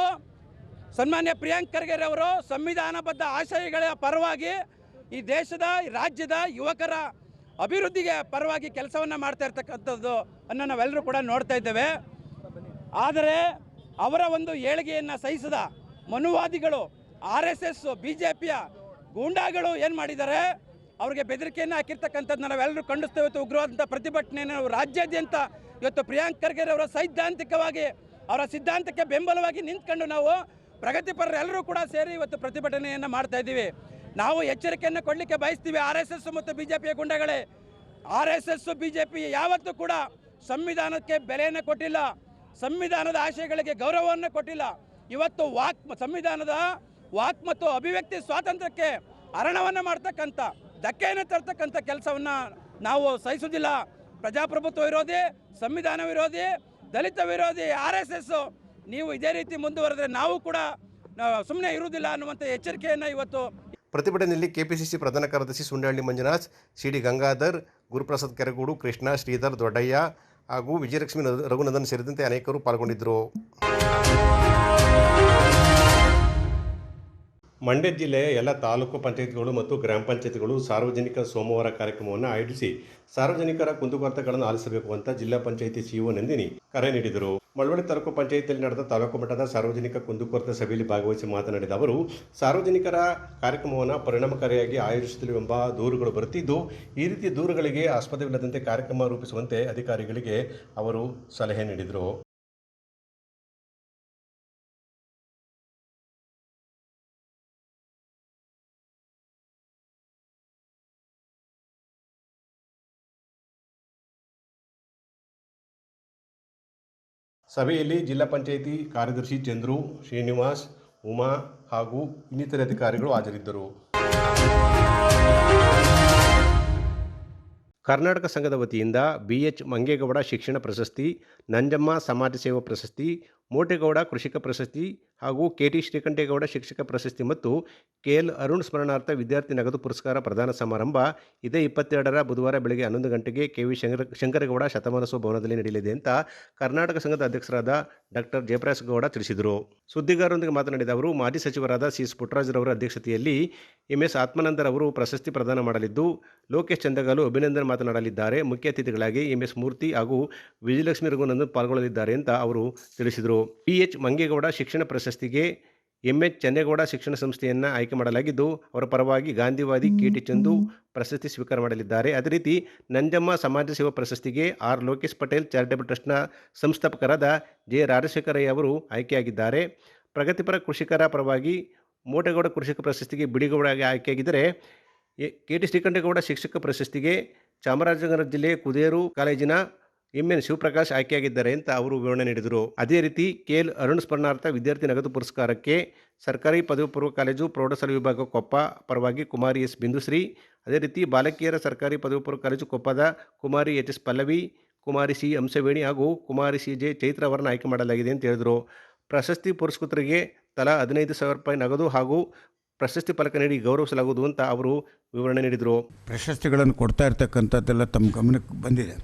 ಸನ್ಮಾನ್ಯ ಪ್ರಿಯಾಂಕ್ ಖರ್ಗೆ ಅವರು ಸಂವಿಧಾನಬದ್ಧ ಆಶಯಗಳ ಪರವಾಗಿ ಈ ದೇಶದ ರಾಜ್ಯದ ಯುವಕರ ಅಭಿವೃದ್ಧಿಗೆ ಪರವಾಗಿ ಕೆಲಸವನ್ನು ಮಾಡ್ತಾ ಇರ್ತಕ್ಕಂಥದ್ದು ಅನ್ನು ನಾವೆಲ್ಲರೂ ಕೂಡ ನೋಡ್ತಾ ಇದ್ದೇವೆ. ಆದರೆ ಅವರ ಒಂದು ಏಳಿಗೆಯನ್ನು ಸಹಿಸದ ಮನುವಾದಿಗಳು, R S S, B J ಪಿಯ ಗೂಂಡಾಗಳು ಏನು ಮಾಡಿದ್ದಾರೆ? ಅವ್ರಿಗೆ ಬೆದರಿಕೆಯನ್ನು ಹಾಕಿರ್ತಕ್ಕಂಥದ್ದು ನಾವೆಲ್ಲರೂ ಖಂಡಿಸ್ತೇವೆ ಇವತ್ತು ಉಗ್ರವಾದಂಥ ಪ್ರತಿಭಟನೆಯನ್ನು ರಾಜ್ಯಾದ್ಯಂತ ಇವತ್ತು ಪ್ರಿಯಾಂಕ್ ಖರ್ಗೆ ಅವರ ಸೈದ್ಧಾಂತಿಕವಾಗಿ, ಅವರ ಸಿದ್ಧಾಂತಕ್ಕೆ ಬೆಂಬಲವಾಗಿ ನಿಂತ್ಕೊಂಡು ನಾವು ಪ್ರಗತಿಪರರೆಲ್ಲರೂ ಕೂಡ ಸೇರಿ ಇವತ್ತು ಪ್ರತಿಭಟನೆಯನ್ನು ಮಾಡ್ತಾ ಇದ್ದೀವಿ. ನಾವು ಎಚ್ಚರಿಕೆಯನ್ನು ಕೊಡಲಿಕ್ಕೆ ಬಯಸ್ತೀವಿ ಆರ್ ಎಸ್ ಎಸ್ ಮತ್ತು ಬಿ ಜೆ ಗುಂಡಗಳೇ. ಆರ್ ಎಸ್ ಎಸ್ ಬಿ ಯಾವತ್ತೂ ಕೂಡ ಸಂವಿಧಾನಕ್ಕೆ ಬೆಲೆಯನ್ನು ಕೊಟ್ಟಿಲ್ಲ, ಸಂವಿಧಾನದ ಆಶಯಗಳಿಗೆ ಗೌರವವನ್ನು ಕೊಟ್ಟಿಲ್ಲ. ಇವತ್ತು ವಾಕ್, ಸಂವಿಧಾನದ ವಾಕ್ ಮತ್ತು ಅಭಿವ್ಯಕ್ತಿ ಸ್ವಾತಂತ್ರ್ಯಕ್ಕೆ ಅರಣವನ್ನು ಮಾಡ್ತಕ್ಕಂಥ, ಧಕ್ಕೆಯನ್ನು ತರ್ತಕ್ಕಂಥ ಕೆಲಸವನ್ನು ನಾವು ಸಹಿಸುವುದಿಲ್ಲ. ಪ್ರಜಾಪ್ರಭುತ್ವ ವಿರೋಧಿ, ಸಂವಿಧಾನ ವಿರೋಧಿ, ದಲಿತ ವಿರೋಧಿ, ಆರ್ ನೀವು ಇದೇ ರೀತಿ ಮುಂದುವರೆದ್ರೆ ನಾವು ಕೂಡ ಸುಮ್ಮನೆ ಇರುವುದಿಲ್ಲ ಅನ್ನುವಂಥ ಎಚ್ಚರಿಕೆಯನ್ನು ಇವತ್ತು ಪ್ರತಿಭಟನೆಯಲ್ಲಿ ಕೆಪಿಸಿಸಿ ಪ್ರಧಾನ ಕಾರ್ಯದರ್ಶಿ ಸುಂಡಹಳ್ಳಿ ಮಂಜುನಾಥ್, ಸಿಡಿ ಗಂಗಾಧರ್, ಗುರುಪ್ರಸಾದ್ ಕೆರಗೂಡು, ಕೃಷ್ಣ, ಶ್ರೀಧರ್ ದೊಡ್ಡಯ್ಯ ಹಾಗೂ ವಿಜಯಲಕ್ಷ್ಮಿ ರಘುನಂದನ್ ಸೇರಿದಂತೆ ಅನೇಕರು ಪಾಲ್ಗೊಂಡಿದ್ದರು. ಮಂಡ್ಯ ಜಿಲ್ಲೆಯ ಎಲ್ಲ ತಾಲೂಕು ಪಂಚಾಯತ್ಗಳು ಮತ್ತು ಗ್ರಾಮ ಪಂಚಾಯತ್ಗಳು ಸಾರ್ವಜನಿಕ ಸೋಮವಾರ ಕಾರ್ಯಕ್ರಮವನ್ನು ಆಯೋಜಿಸಿ ಸಾರ್ವಜನಿಕರ ಕುಂದುಕೊರತೆಗಳನ್ನು ಆಲಿಸಬೇಕು ಅಂತ ಜಿಲ್ಲಾ ಪಂಚಾಯಿತಿ ಸಿಇಒ ನಂದಿನಿ ಕರೆ ನೀಡಿದರು. ಮಳವಳ್ಳಿ ತಾಲೂಕು ಪಂಚಾಯಿತಿಯಲ್ಲಿ ನಡೆದ ತಾಲೂಕು ಮಟ್ಟದ ಸಾರ್ವಜನಿಕ ಕುಂದುಕೊರತೆ ಸಭೆಯಲ್ಲಿ ಭಾಗವಹಿಸಿ ಮಾತನಾಡಿದ ಅವರು, ಸಾರ್ವಜನಿಕರ ಕಾರ್ಯಕ್ರಮವನ್ನು ಪರಿಣಾಮಕಾರಿಯಾಗಿ ಆಯೋಜಿಸಲು ಎಂಬ ದೂರುಗಳು ಬರುತ್ತಿದ್ದು, ಈ ರೀತಿ ದೂರುಗಳಿಗೆ ಆಸ್ಪದವಿಲ್ಲದಂತೆ ಕಾರ್ಯಕ್ರಮ ರೂಪಿಸುವಂತೆ ಅಧಿಕಾರಿಗಳಿಗೆ ಅವರು ಸಲಹೆ ನೀಡಿದರು. ಸಭೆಯಲ್ಲಿ ಜಿಲ್ಲಾ ಪಂಚಾಯಿತಿ ಕಾರ್ಯದರ್ಶಿ ಚಂದ್ರು, ಶ್ರೀನಿವಾಸ್, ಉಮಾ ಹಾಗೂ ಇನ್ನಿತರೆ ಅಧಿಕಾರಿಗಳು ಹಾಜರಿದ್ದರು. ಕರ್ನಾಟಕ ಸಂಘದ ವತಿಯಿಂದ ಬಿ ಎಚ್ ಮಂಗೇಗೌಡ ಶಿಕ್ಷಣ ಪ್ರಶಸ್ತಿ, ನಂಜಮ್ಮ ಸಮಾಜ ಸೇವಾ ಪ್ರಶಸ್ತಿ, ಮೋಟೇಗೌಡ ಕೃಷಿಕ ಪ್ರಶಸ್ತಿ ಹಾಗೂ ಕೆ ಟಿ ಶ್ರೀಕಂಠೇಗೌಡ ಶಿಕ್ಷಕ ಪ್ರಶಸ್ತಿ ಮತ್ತು ಕೆ ಎಲ್ ಅರುಣ್ ಸ್ಮರಣಾರ್ಥ ವಿದ್ಯಾರ್ಥಿ ನಗದು ಪುರಸ್ಕಾರ ಪ್ರದಾನ ಸಮಾರಂಭ ಇದೇ ಇಪ್ಪತ್ತೆರಡರ ಬುಧವಾರ ಬೆಳಗ್ಗೆ ಹನ್ನೊಂದು ಗಂಟೆಗೆ ಕೆ ವಿ ಶಂಕರ ಶಂಕರಗೌಡ ಶತಮಾನೋತ್ಸವ ಭವನದಲ್ಲಿ ನಡೆಯಲಿದೆ ಅಂತ ಕರ್ನಾಟಕ ಸಂಘದ ಅಧ್ಯಕ್ಷರಾದ ಡಾಕ್ಟರ್ ಜಯಪ್ರಕಾಶ್ ಗೌಡ ತಿಳಿಸಿದರು. ಸುದ್ದಿಗಾರರೊಂದಿಗೆ ಮಾತನಾಡಿದ ಅವರು, ಮಾಜಿ ಸಚಿವರಾದ ಸಿ ಎಸ್ ಪುಟ್ಟರಾಜರವರ ಅಧ್ಯಕ್ಷತೆಯಲ್ಲಿ ಎಂ ಎಸ್ ಆತ್ಮಾನಂದರ್ ಅವರು ಪ್ರಶಸ್ತಿ ಪ್ರದಾನ ಮಾಡಲಿದ್ದು, ಲೋಕೇಶ್ ಚಂದಗಾಲು ಅಭಿನಂದನ್ ಮಾತನಾಡಲಿದ್ದಾರೆ. ಮುಖ್ಯ ಅತಿಥಿಗಳಾಗಿ ಎಂ ಎಸ್ ಮೂರ್ತಿ ಹಾಗೂ ವಿಜಯಲಕ್ಷ್ಮಿ ರಘುನಂದನ್ ಪಾಲ್ಗೊಳ್ಳಲಿದ್ದಾರೆ ಅಂತ ಅವರು ತಿಳಿಸಿದರು. ಪಿ ಎಚ್ ಮಂಗೇಗೌಡ ಶಿಕ್ಷಣ ಪ್ರಶಸ್ತಿಗೆ ಎಂ ಎಚ್ ಚನ್ನೇಗೌಡ ಶಿಕ್ಷಣ ಸಂಸ್ಥೆಯನ್ನು ಆಯ್ಕೆ ಮಾಡಲಾಗಿದ್ದು ಅವರ ಪರವಾಗಿ ಗಾಂಧಿವಾದಿ ಕೆ ಟಿ ಚಂದು ಪ್ರಶಸ್ತಿ ಸ್ವೀಕಾರ ಮಾಡಲಿದ್ದಾರೆ. ಅದೇ ರೀತಿ ನಂಜಮ್ಮ ಸಮಾಜ ಸೇವಾ ಪ್ರಶಸ್ತಿಗೆ ಆರ್ ಲೋಕೇಶ್ ಪಟೇಲ್ ಚಾರಿಟೇಬಲ್ ಟ್ರಸ್ಟ್ನ ಸಂಸ್ಥಾಪಕರಾದ ಜೆ ರಾಜಶೇಖರಯ್ಯ ಅವರು ಆಯ್ಕೆಯಾಗಿದ್ದಾರೆ. ಪ್ರಗತಿಪರ ಕೃಷಿಕರ ಪರವಾಗಿ ಮೋಟೇಗೌಡ ಕೃಷಿಕ ಪ್ರಶಸ್ತಿಗೆ ಬಿಡಿಗೌಡ ಆಯ್ಕೆಯಾಗಿದ್ದರೆ ಕೆ ಟಿ ಶ್ರೀಕಂಠೇಗೌಡ ಶಿಕ್ಷಕ ಪ್ರಶಸ್ತಿಗೆ ಚಾಮರಾಜನಗರ ಜಿಲ್ಲೆ ಕುದೇರು ಕಾಲೇಜಿನ ಎಂ ಎನ್ ಶಿವಪ್ರಕಾಶ್ ಆಯ್ಕೆಯಾಗಿದ್ದಾರೆ ಅಂತ ಅವರು ವಿವರಣೆ ನೀಡಿದರು. ಅದೇ ರೀತಿ ಕೆಎಲ್ ಅರುಣ್ ಸ್ಮರಣಾರ್ಥ ವಿದ್ಯಾರ್ಥಿ ನಗದು ಪುರಸ್ಕಾರಕ್ಕೆ ಸರ್ಕಾರಿ ಪದವಿ ಪೂರ್ವ ಕಾಲೇಜು, ಪ್ರೌಢಶಾಲೆ ವಿಭಾಗ ಕೊಪ್ಪ, ಪರವಾಗಿ ಕುಮಾರಿ ಎಸ್ ಬಿಂದುಶ್ರೀ, ಅದೇ ರೀತಿ ಬಾಲಕಿಯರ ಸರ್ಕಾರಿ ಪದವಿ ಪೂರ್ವ ಕಾಲೇಜು ಕೊಪ್ಪದ ಕುಮಾರಿ ಎಚ್ ಎಸ್ ಪಲ್ಲವಿ, ಕುಮಾರಿ ಸಿ ಹಂಸವೇಣಿ ಹಾಗೂ ಕುಮಾರಿ ಸಿ ಜೆ ಚೈತ್ರ ಅವರನ್ನು ಆಯ್ಕೆ ಮಾಡಲಾಗಿದೆ ಅಂತ ಹೇಳಿದರು. ಪ್ರಶಸ್ತಿ ಪುರಸ್ಕೃತರಿಗೆ ತಲಾ ಹದಿನೈದು ಸಾವಿರ ರೂಪಾಯಿ ನಗದು ಹಾಗೂ ಪ್ರಶಸ್ತಿ ಫಲಕ ನೀಡಿ ಗೌರವಿಸಲಾಗುವುದು ಅಂತ ಅವರು ವಿವರಣೆ ನೀಡಿದರು. ಪ್ರಶಸ್ತಿಗಳನ್ನು ಕೊಡ್ತಾ ಇರ್ತಕ್ಕಂಥದ್ದೆಲ್ಲ ತಮ್ಮ ಗಮನಕ್ಕೆ ಬಂದಿದೆ.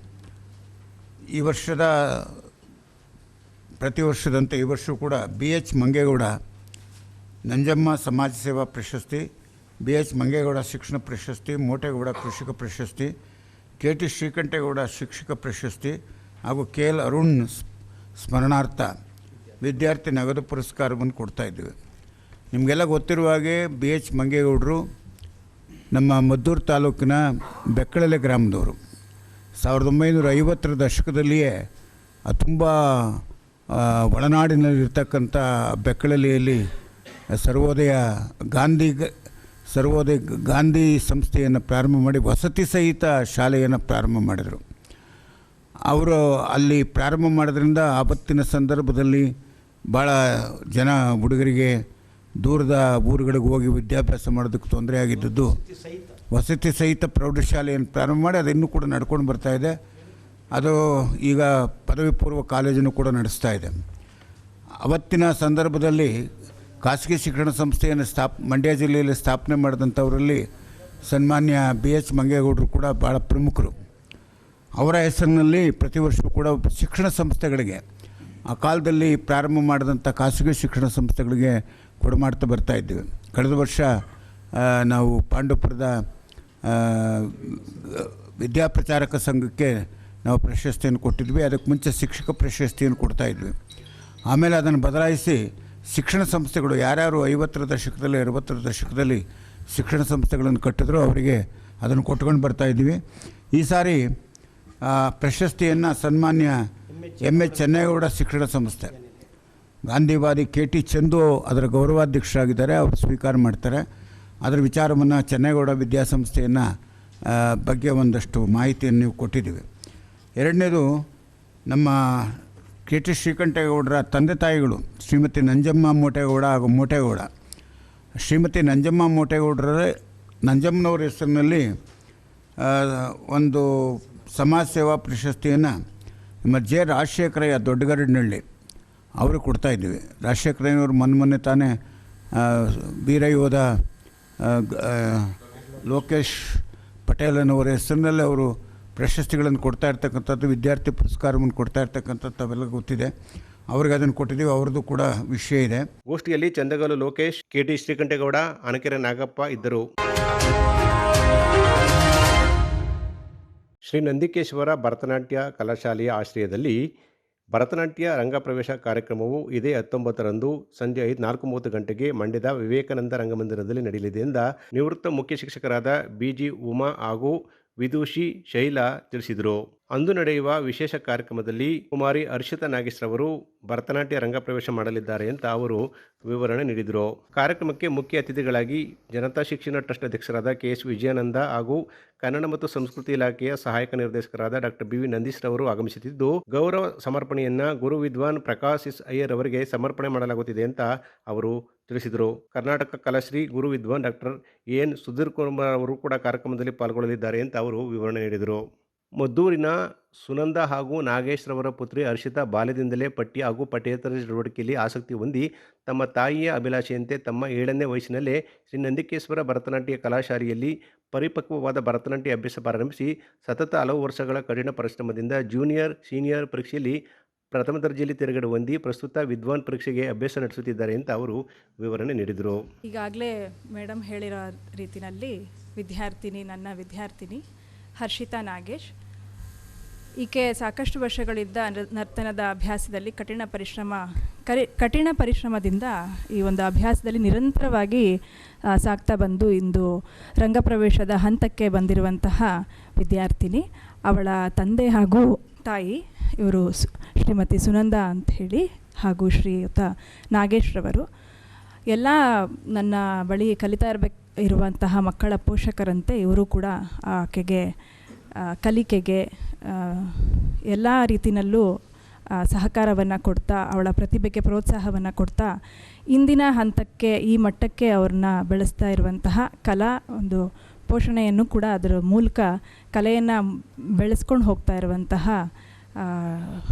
ಈ ವರ್ಷದ, ಪ್ರತಿ ವರ್ಷದಂತೆ ಈ ವರ್ಷವೂ ಕೂಡ ಬಿ ಎಚ್ ಮಂಗೇಗೌಡ ನಂಜಮ್ಮ ಸಮಾಜ ಸೇವಾ ಪ್ರಶಸ್ತಿ, ಬಿ ಎಚ್ ಮಂಗೇಗೌಡ ಶಿಕ್ಷಣ ಪ್ರಶಸ್ತಿ, ಮೋಟೇಗೌಡ ಕೃಷಿಕ ಪ್ರಶಸ್ತಿ, ಕೆ ಟಿ ಶ್ರೀಕಂಠೇಗೌಡ ಶಿಕ್ಷಕ ಪ್ರಶಸ್ತಿ ಹಾಗೂ ಕೆ ಎಲ್ ಅರುಣ್ ಸ್ಮರಣಾರ್ಥ ವಿದ್ಯಾರ್ಥಿ ನಗದು ಪುರಸ್ಕಾರವನ್ನು ಕೊಡ್ತಾ ಇದ್ದೀವಿ. ನಿಮಗೆಲ್ಲ ಗೊತ್ತಿರುವ ಹಾಗೆ ಬಿ ಎಚ್ ಮಂಗೇಗೌಡರು ನಮ್ಮ ಮದ್ದೂರು ತಾಲೂಕಿನ ಬೆಕ್ಕಳಲೆ ಗ್ರಾಮದವರು. ಸಾವಿರದ ಒಂಬೈನೂರ ಐವತ್ತರ ದಶಕದಲ್ಲಿಯೇ ತುಂಬ ಒಳನಾಡಿನಲ್ಲಿರ್ತಕ್ಕಂಥ ಬೆಕ್ಕಳಲಿಯಲ್ಲಿ ಸರ್ವೋದಯ ಗಾಂಧಿ ಸರ್ವೋದಯ ಗಾಂಧಿ ಸಂಸ್ಥೆಯನ್ನು ಪ್ರಾರಂಭ ಮಾಡಿ ವಸತಿ ಸಹಿತ ಶಾಲೆಯನ್ನು ಪ್ರಾರಂಭ ಮಾಡಿದರು. ಅವರು ಅಲ್ಲಿ ಪ್ರಾರಂಭ ಮಾಡೋದ್ರಿಂದ ಆಪತ್ತಿನ ಸಂದರ್ಭದಲ್ಲಿ ಭಾಳ ಜನ ಹುಡುಗರಿಗೆ ದೂರದ ಊರುಗಳಿಗೆ ಹೋಗಿ ವಿದ್ಯಾಭ್ಯಾಸ ಮಾಡೋದಕ್ಕೆ ತೊಂದರೆ ಆಗಿದ್ದದ್ದು. ವಸತಿ ಸಹಿತ ಪ್ರೌಢಶಾಲೆಯನ್ನು ಪ್ರಾರಂಭ ಮಾಡಿ ಅದು ಇನ್ನೂ ಕೂಡ ನಡ್ಕೊಂಡು ಬರ್ತಾ ಇದೆ. ಅದು ಈಗ ಪದವಿ ಪೂರ್ವ ಕಾಲೇಜನ್ನು ಕೂಡ ನಡೆಸ್ತಾ ಇದೆ. ಅವತ್ತಿನ ಸಂದರ್ಭದಲ್ಲಿ ಖಾಸಗಿ ಶಿಕ್ಷಣ ಸಂಸ್ಥೆಯನ್ನು ಸ್ಥಾಪ್, ಮಂಡ್ಯ ಜಿಲ್ಲೆಯಲ್ಲಿ ಸ್ಥಾಪನೆ ಮಾಡಿದಂಥವರಲ್ಲಿ ಸನ್ಮಾನ್ಯ ಬಿ ಎಚ್ ಮಂಗೇಗೌಡರು ಕೂಡ ಭಾಳ ಪ್ರಮುಖರು. ಅವರ ಹೆಸರಿನಲ್ಲಿ ಪ್ರತಿ ವರ್ಷವೂ ಕೂಡ ಶಿಕ್ಷಣ ಸಂಸ್ಥೆಗಳಿಗೆ, ಆ ಕಾಲದಲ್ಲಿ ಪ್ರಾರಂಭ ಮಾಡಿದಂಥ ಖಾಸಗಿ ಶಿಕ್ಷಣ ಸಂಸ್ಥೆಗಳಿಗೆ ಕೊಡಮಾಡ್ತಾ ಬರ್ತಾ ಇದ್ದೀವಿ. ಕಳೆದ ವರ್ಷ ನಾವು ಪಾಂಡವಪುರದ ವಿದ್ಯಾಪ್ರಚಾರಕ ಸಂಘಕ್ಕೆ ನಾವು ಪ್ರಶಸ್ತಿಯನ್ನು ಕೊಟ್ಟಿದ್ವಿ. ಅದಕ್ಕೆ ಮುಂಚೆ ಶಿಕ್ಷಕ ಪ್ರಶಸ್ತಿಯನ್ನು ಕೊಡ್ತಾಯಿದ್ವಿ ಆಮೇಲೆ ಅದನ್ನು ಬದಲಾಯಿಸಿ ಶಿಕ್ಷಣ ಸಂಸ್ಥೆಗಳು ಯಾರ್ಯಾರು ಐವತ್ತರ ದಶಕದಲ್ಲಿ, ಅರವತ್ತರ ದಶಕದಲ್ಲಿ ಶಿಕ್ಷಣ ಸಂಸ್ಥೆಗಳನ್ನು ಕಟ್ಟಿದ್ರು ಅವರಿಗೆ ಅದನ್ನು ಕೊಟ್ಕೊಂಡು ಬರ್ತಾ ಇದ್ವಿ ಈ ಸಾರಿ ಪ್ರಶಸ್ತಿಯನ್ನು ಸನ್ಮಾನ್ಯ ಎಂ ಎಚ್ ಚೆನ್ನೇಗೌಡ ಶಿಕ್ಷಣ ಸಂಸ್ಥೆ, ಗಾಂಧಿವಾದಿ ಕೆ ಟಿ ಚಂದು ಅದರ ಗೌರವಾಧ್ಯಕ್ಷರಾಗಿದ್ದಾರೆ. ಅವರು ಸ್ವೀಕಾರ ಮಾಡ್ತಾರೆ. ಅದರ ವಿಚಾರವನ್ನು ಚೆನ್ನೇಗೌಡ ವಿದ್ಯಾಸಂಸ್ಥೆಯನ್ನು ಬಗ್ಗೆ ಒಂದಷ್ಟು ಮಾಹಿತಿಯನ್ನು ನೀವು ಕೊಟ್ಟಿದ್ದೀವಿ. ಎರಡನೇದು, ನಮ್ಮ ಕೆ ಟಿ ಶ್ರೀಕಂಠೇಗೌಡರ ತಂದೆ ತಾಯಿಗಳು, ಶ್ರೀಮತಿ ನಂಜಮ್ಮ ಮೋಟೇಗೌಡ ಹಾಗೂ ಮೋಟೇಗೌಡ. ಶ್ರೀಮತಿ ನಂಜಮ್ಮ ಮೋಟೇಗೌಡರೇ, ನಂಜಮ್ಮನವ್ರ ಹೆಸರಿನಲ್ಲಿ ಒಂದು ಸಮಾಜ ಸೇವಾ ಪ್ರಶಸ್ತಿಯನ್ನು ನಮ್ಮ ಜೆ ರಾಜಶೇಖರಯ್ಯ ದೊಡ್ಡಗರಡಿನಹಳ್ಳಿ ಅವರು ಕೊಡ್ತಾಯಿದ್ದೀವಿ ರಾಜಶೇಖರಯ್ಯನವರು ಮೊನ್ನೆ ಮೊನ್ನೆ ತಾನೇ ವೀರಯೋಧ ಲೋಕೇಶ್ ಪಟೇಲ್ ಪಟೇಲನವರ ಹೆಸರಿನಲ್ಲಿ ಅವರು ಪ್ರಶಸ್ತಿಗಳನ್ನು ಕೊಡ್ತಾ ಇರ್ತಕ್ಕಂಥದ್ದು, ವಿದ್ಯಾರ್ಥಿ ಪುರಸ್ಕಾರವನ್ನು ಕೊಡ್ತಾ ಇರ್ತಕ್ಕಂಥದ್ದು ಅವೆಲ್ಲ ಗೊತ್ತಿದೆ. ಅವ್ರಿಗೆ ಅದನ್ನು ಕೊಟ್ಟಿದ್ದೀವಿ, ಅವ್ರದ್ದು ಕೂಡ ವಿಷಯ ಇದೆ. ಗೋಷ್ಠಿಯಲ್ಲಿ ಚಂದಗಲು ಲೋಕೇಶ್ ಕೆ ಟಿ ಶ್ರೀಕಂಠೇಗೌಡ ಅನಕೆರೆ ನಾಗಪ್ಪ ಇದ್ದರು. ಶ್ರೀ ನಂದಿಕೇಶ್ವರ ಭರತನಾಟ್ಯ ಕಲಾಶಾಲೆಯ ಆಶ್ರಯದಲ್ಲಿ ಭರತನಾಟ್ಯ ರಂಗಪ್ರವೇಶ ಕಾರ್ಯಕ್ರಮವು ಇದೇ ಹತ್ತೊಂಬತ್ತರಂದು ಸಂಜೆ ಐದು ನಾಲ್ಕು ಮೂವತ್ತು ಗಂಟೆಗೆ ಮಂಡ್ಯದ ವಿವೇಕಾನಂದ ರಂಗಮಂದಿರದಲ್ಲಿ ನಡೆಯಲಿದೆ ಎಂದ ನಿವೃತ್ತ ಮುಖ್ಯ ಶಿಕ್ಷಕರಾದ ಬಿ ಜಿ ಉಮಾ ಹಾಗೂ ವಿದೂಷಿ ಶೈಲಾ ತಿಳಿಸಿದರು. ಅಂದು ನಡೆಯುವ ವಿಶೇಷ ಕಾರ್ಯಕ್ರಮದಲ್ಲಿ ಕುಮಾರಿ ಹರ್ಷಿತಾ ನಾಗೇಶ್ರವರು ಭರತನಾಟ್ಯ ರಂಗಪ್ರವೇಶ ಮಾಡಲಿದ್ದಾರೆ ಅಂತ ಅವರು ವಿವರಣೆ ನೀಡಿದರು. ಕಾರ್ಯಕ್ರಮಕ್ಕೆ ಮುಖ್ಯ ಅತಿಥಿಗಳಾಗಿ ಜನತಾ ಶಿಕ್ಷಣ ಟ್ರಸ್ಟ್ ಅಧ್ಯಕ್ಷರಾದ ಕೆ ಎಸ್ ವಿಜಯಾನಂದ ಹಾಗೂ ಕನ್ನಡ ಮತ್ತು ಸಂಸ್ಕೃತಿ ಇಲಾಖೆಯ ಸಹಾಯಕ ನಿರ್ದೇಶಕರಾದ ಡಾಕ್ಟರ್ ಬಿ ವಿ ನಂದೀಶ್ ರವರು ಆಗಮಿಸುತ್ತಿದ್ದು, ಗೌರವ ಸಮರ್ಪಣೆಯನ್ನ ಗುರು ವಿದ್ವಾನ್ ಪ್ರಕಾಶ್ ಎಸ್ ಅಯ್ಯರ್ ಅವರಿಗೆ ಸಮರ್ಪಣೆ ಮಾಡಲಾಗುತ್ತಿದೆ ಅಂತ ಅವರು ತಿಳಿಸಿದರು. ಕರ್ನಾಟಕ ಕಲಾಶ್ರೀ ಗುರು ವಿದ್ವಾನ್ ಡಾಕ್ಟರ್ ಎನ್ ಸುಧೀರ್ ಕುಮಾರ್ ಅವರು ಕೂಡ ಕಾರ್ಯಕ್ರಮದಲ್ಲಿ ಪಾಲ್ಗೊಳ್ಳಲಿದ್ದಾರೆ ಅಂತ ಅವರು ವಿವರಣೆ ನೀಡಿದರು. ಮದ್ದೂರಿನ ಸುನಂದ ಹಾಗೂ ನಾಗೇಶ್ರವರ ಪುತ್ರಿ ಹರ್ಷಿತಾ ಬಾಲ್ಯದಿಂದಲೇ ಪಟ್ಟಿ ಹಾಗೂ ಪಠ್ಯೇತರ ಚಟುವಟಿಕೆಯಲ್ಲಿ ಆಸಕ್ತಿ ಹೊಂದಿ ತಮ್ಮ ತಾಯಿಯ ಅಭಿಲಾಷೆಯಂತೆ ತಮ್ಮ ಏಳನೇ ವಯಸ್ಸಿನಲ್ಲೇ ಶ್ರೀ ನಂದಿಕೇಶ್ವರ ಭರತನಾಟ್ಯ ಕಲಾಶಾಲೆಯಲ್ಲಿ ಪರಿಪಕ್ವವಾದ ಭರತನಾಟ್ಯ ಅಭ್ಯಾಸ ಪ್ರಾರಂಭಿಸಿ ಸತತ ಹಲವು ವರ್ಷಗಳ ಕಠಿಣ ಪರಿಶ್ರಮದಿಂದ ಜೂನಿಯರ್, ಸೀನಿಯರ್ ಪರೀಕ್ಷೆಯಲ್ಲಿ ಪ್ರಥಮ ದರ್ಜೆಯಲ್ಲಿ ತಿರುಗಡೆ ಹೊಂದಿ ಪ್ರಸ್ತುತ ವಿದ್ವಾನ್ ಪರೀಕ್ಷೆಗೆ ಅಭ್ಯಾಸ ನಡೆಸುತ್ತಿದ್ದಾರೆ ಅಂತ ಅವರು ವಿವರಣೆ ನೀಡಿದರು. ಈಗಾಗಲೇ ಮೇಡಮ್ ಹೇಳಿರೋ ರೀತಿಯಲ್ಲಿ ವಿದ್ಯಾರ್ಥಿನಿ, ನನ್ನ ವಿದ್ಯಾರ್ಥಿನಿ ಹರ್ಷಿತಾ ನಾಗೇಶ್. ಈಕೆ ಸಾಕಷ್ಟು ವರ್ಷಗಳಿದ್ದ ನರ್ತನದ ಅಭ್ಯಾಸದಲ್ಲಿ ಕಠಿಣ ಪರಿಶ್ರಮ ಕಠಿಣ ಪರಿಶ್ರಮದಿಂದ ಈ ಒಂದು ಅಭ್ಯಾಸದಲ್ಲಿ ನಿರಂತರವಾಗಿ ಸಾಕ್ತಾ ಬಂದು ಇಂದು ರಂಗಪ್ರವೇಶದ ಹಂತಕ್ಕೆ ಬಂದಿರುವಂತಹ ವಿದ್ಯಾರ್ಥಿನಿ. ಅವಳ ತಂದೆ ಹಾಗೂ ತಾಯಿ ಇವರು ಶ್ರೀಮತಿ ಸುನಂದ ಅಂಥೇಳಿ ಹಾಗೂ ಶ್ರೀಯುತ ನಾಗೇಶ್ರವರು. ಎಲ್ಲ ನನ್ನ ಬಳಿ ಕಲಿತಾ ಇರಬೇಕು, ಇರುವಂತಹ ಮಕ್ಕಳ ಪೋಷಕರಂತೆ ಇವರು ಕೂಡ ಆಕೆಗೆ ಕಲಿಕೆಗೆ ಎಲ್ಲ ರೀತಿಯಲ್ಲೂ ಸಹಕಾರವನ್ನು ಕೊಡ್ತಾ, ಅವಳ ಪ್ರತಿಭೆಗೆ ಪ್ರೋತ್ಸಾಹವನ್ನು ಕೊಡ್ತಾ, ಇಂದಿನ ಹಂತಕ್ಕೆ, ಈ ಮಟ್ಟಕ್ಕೆ ಅವ್ರನ್ನ ಬೆಳೆಸ್ತಾ ಇರುವಂತಹ ಕಲಾ ಒಂದು ಪೋಷಣೆಯನ್ನು ಕೂಡ ಅದರ ಮೂಲಕ ಕಲೆಯನ್ನು ಬೆಳೆಸ್ಕೊಂಡು ಹೋಗ್ತಾ ಇರುವಂತಹ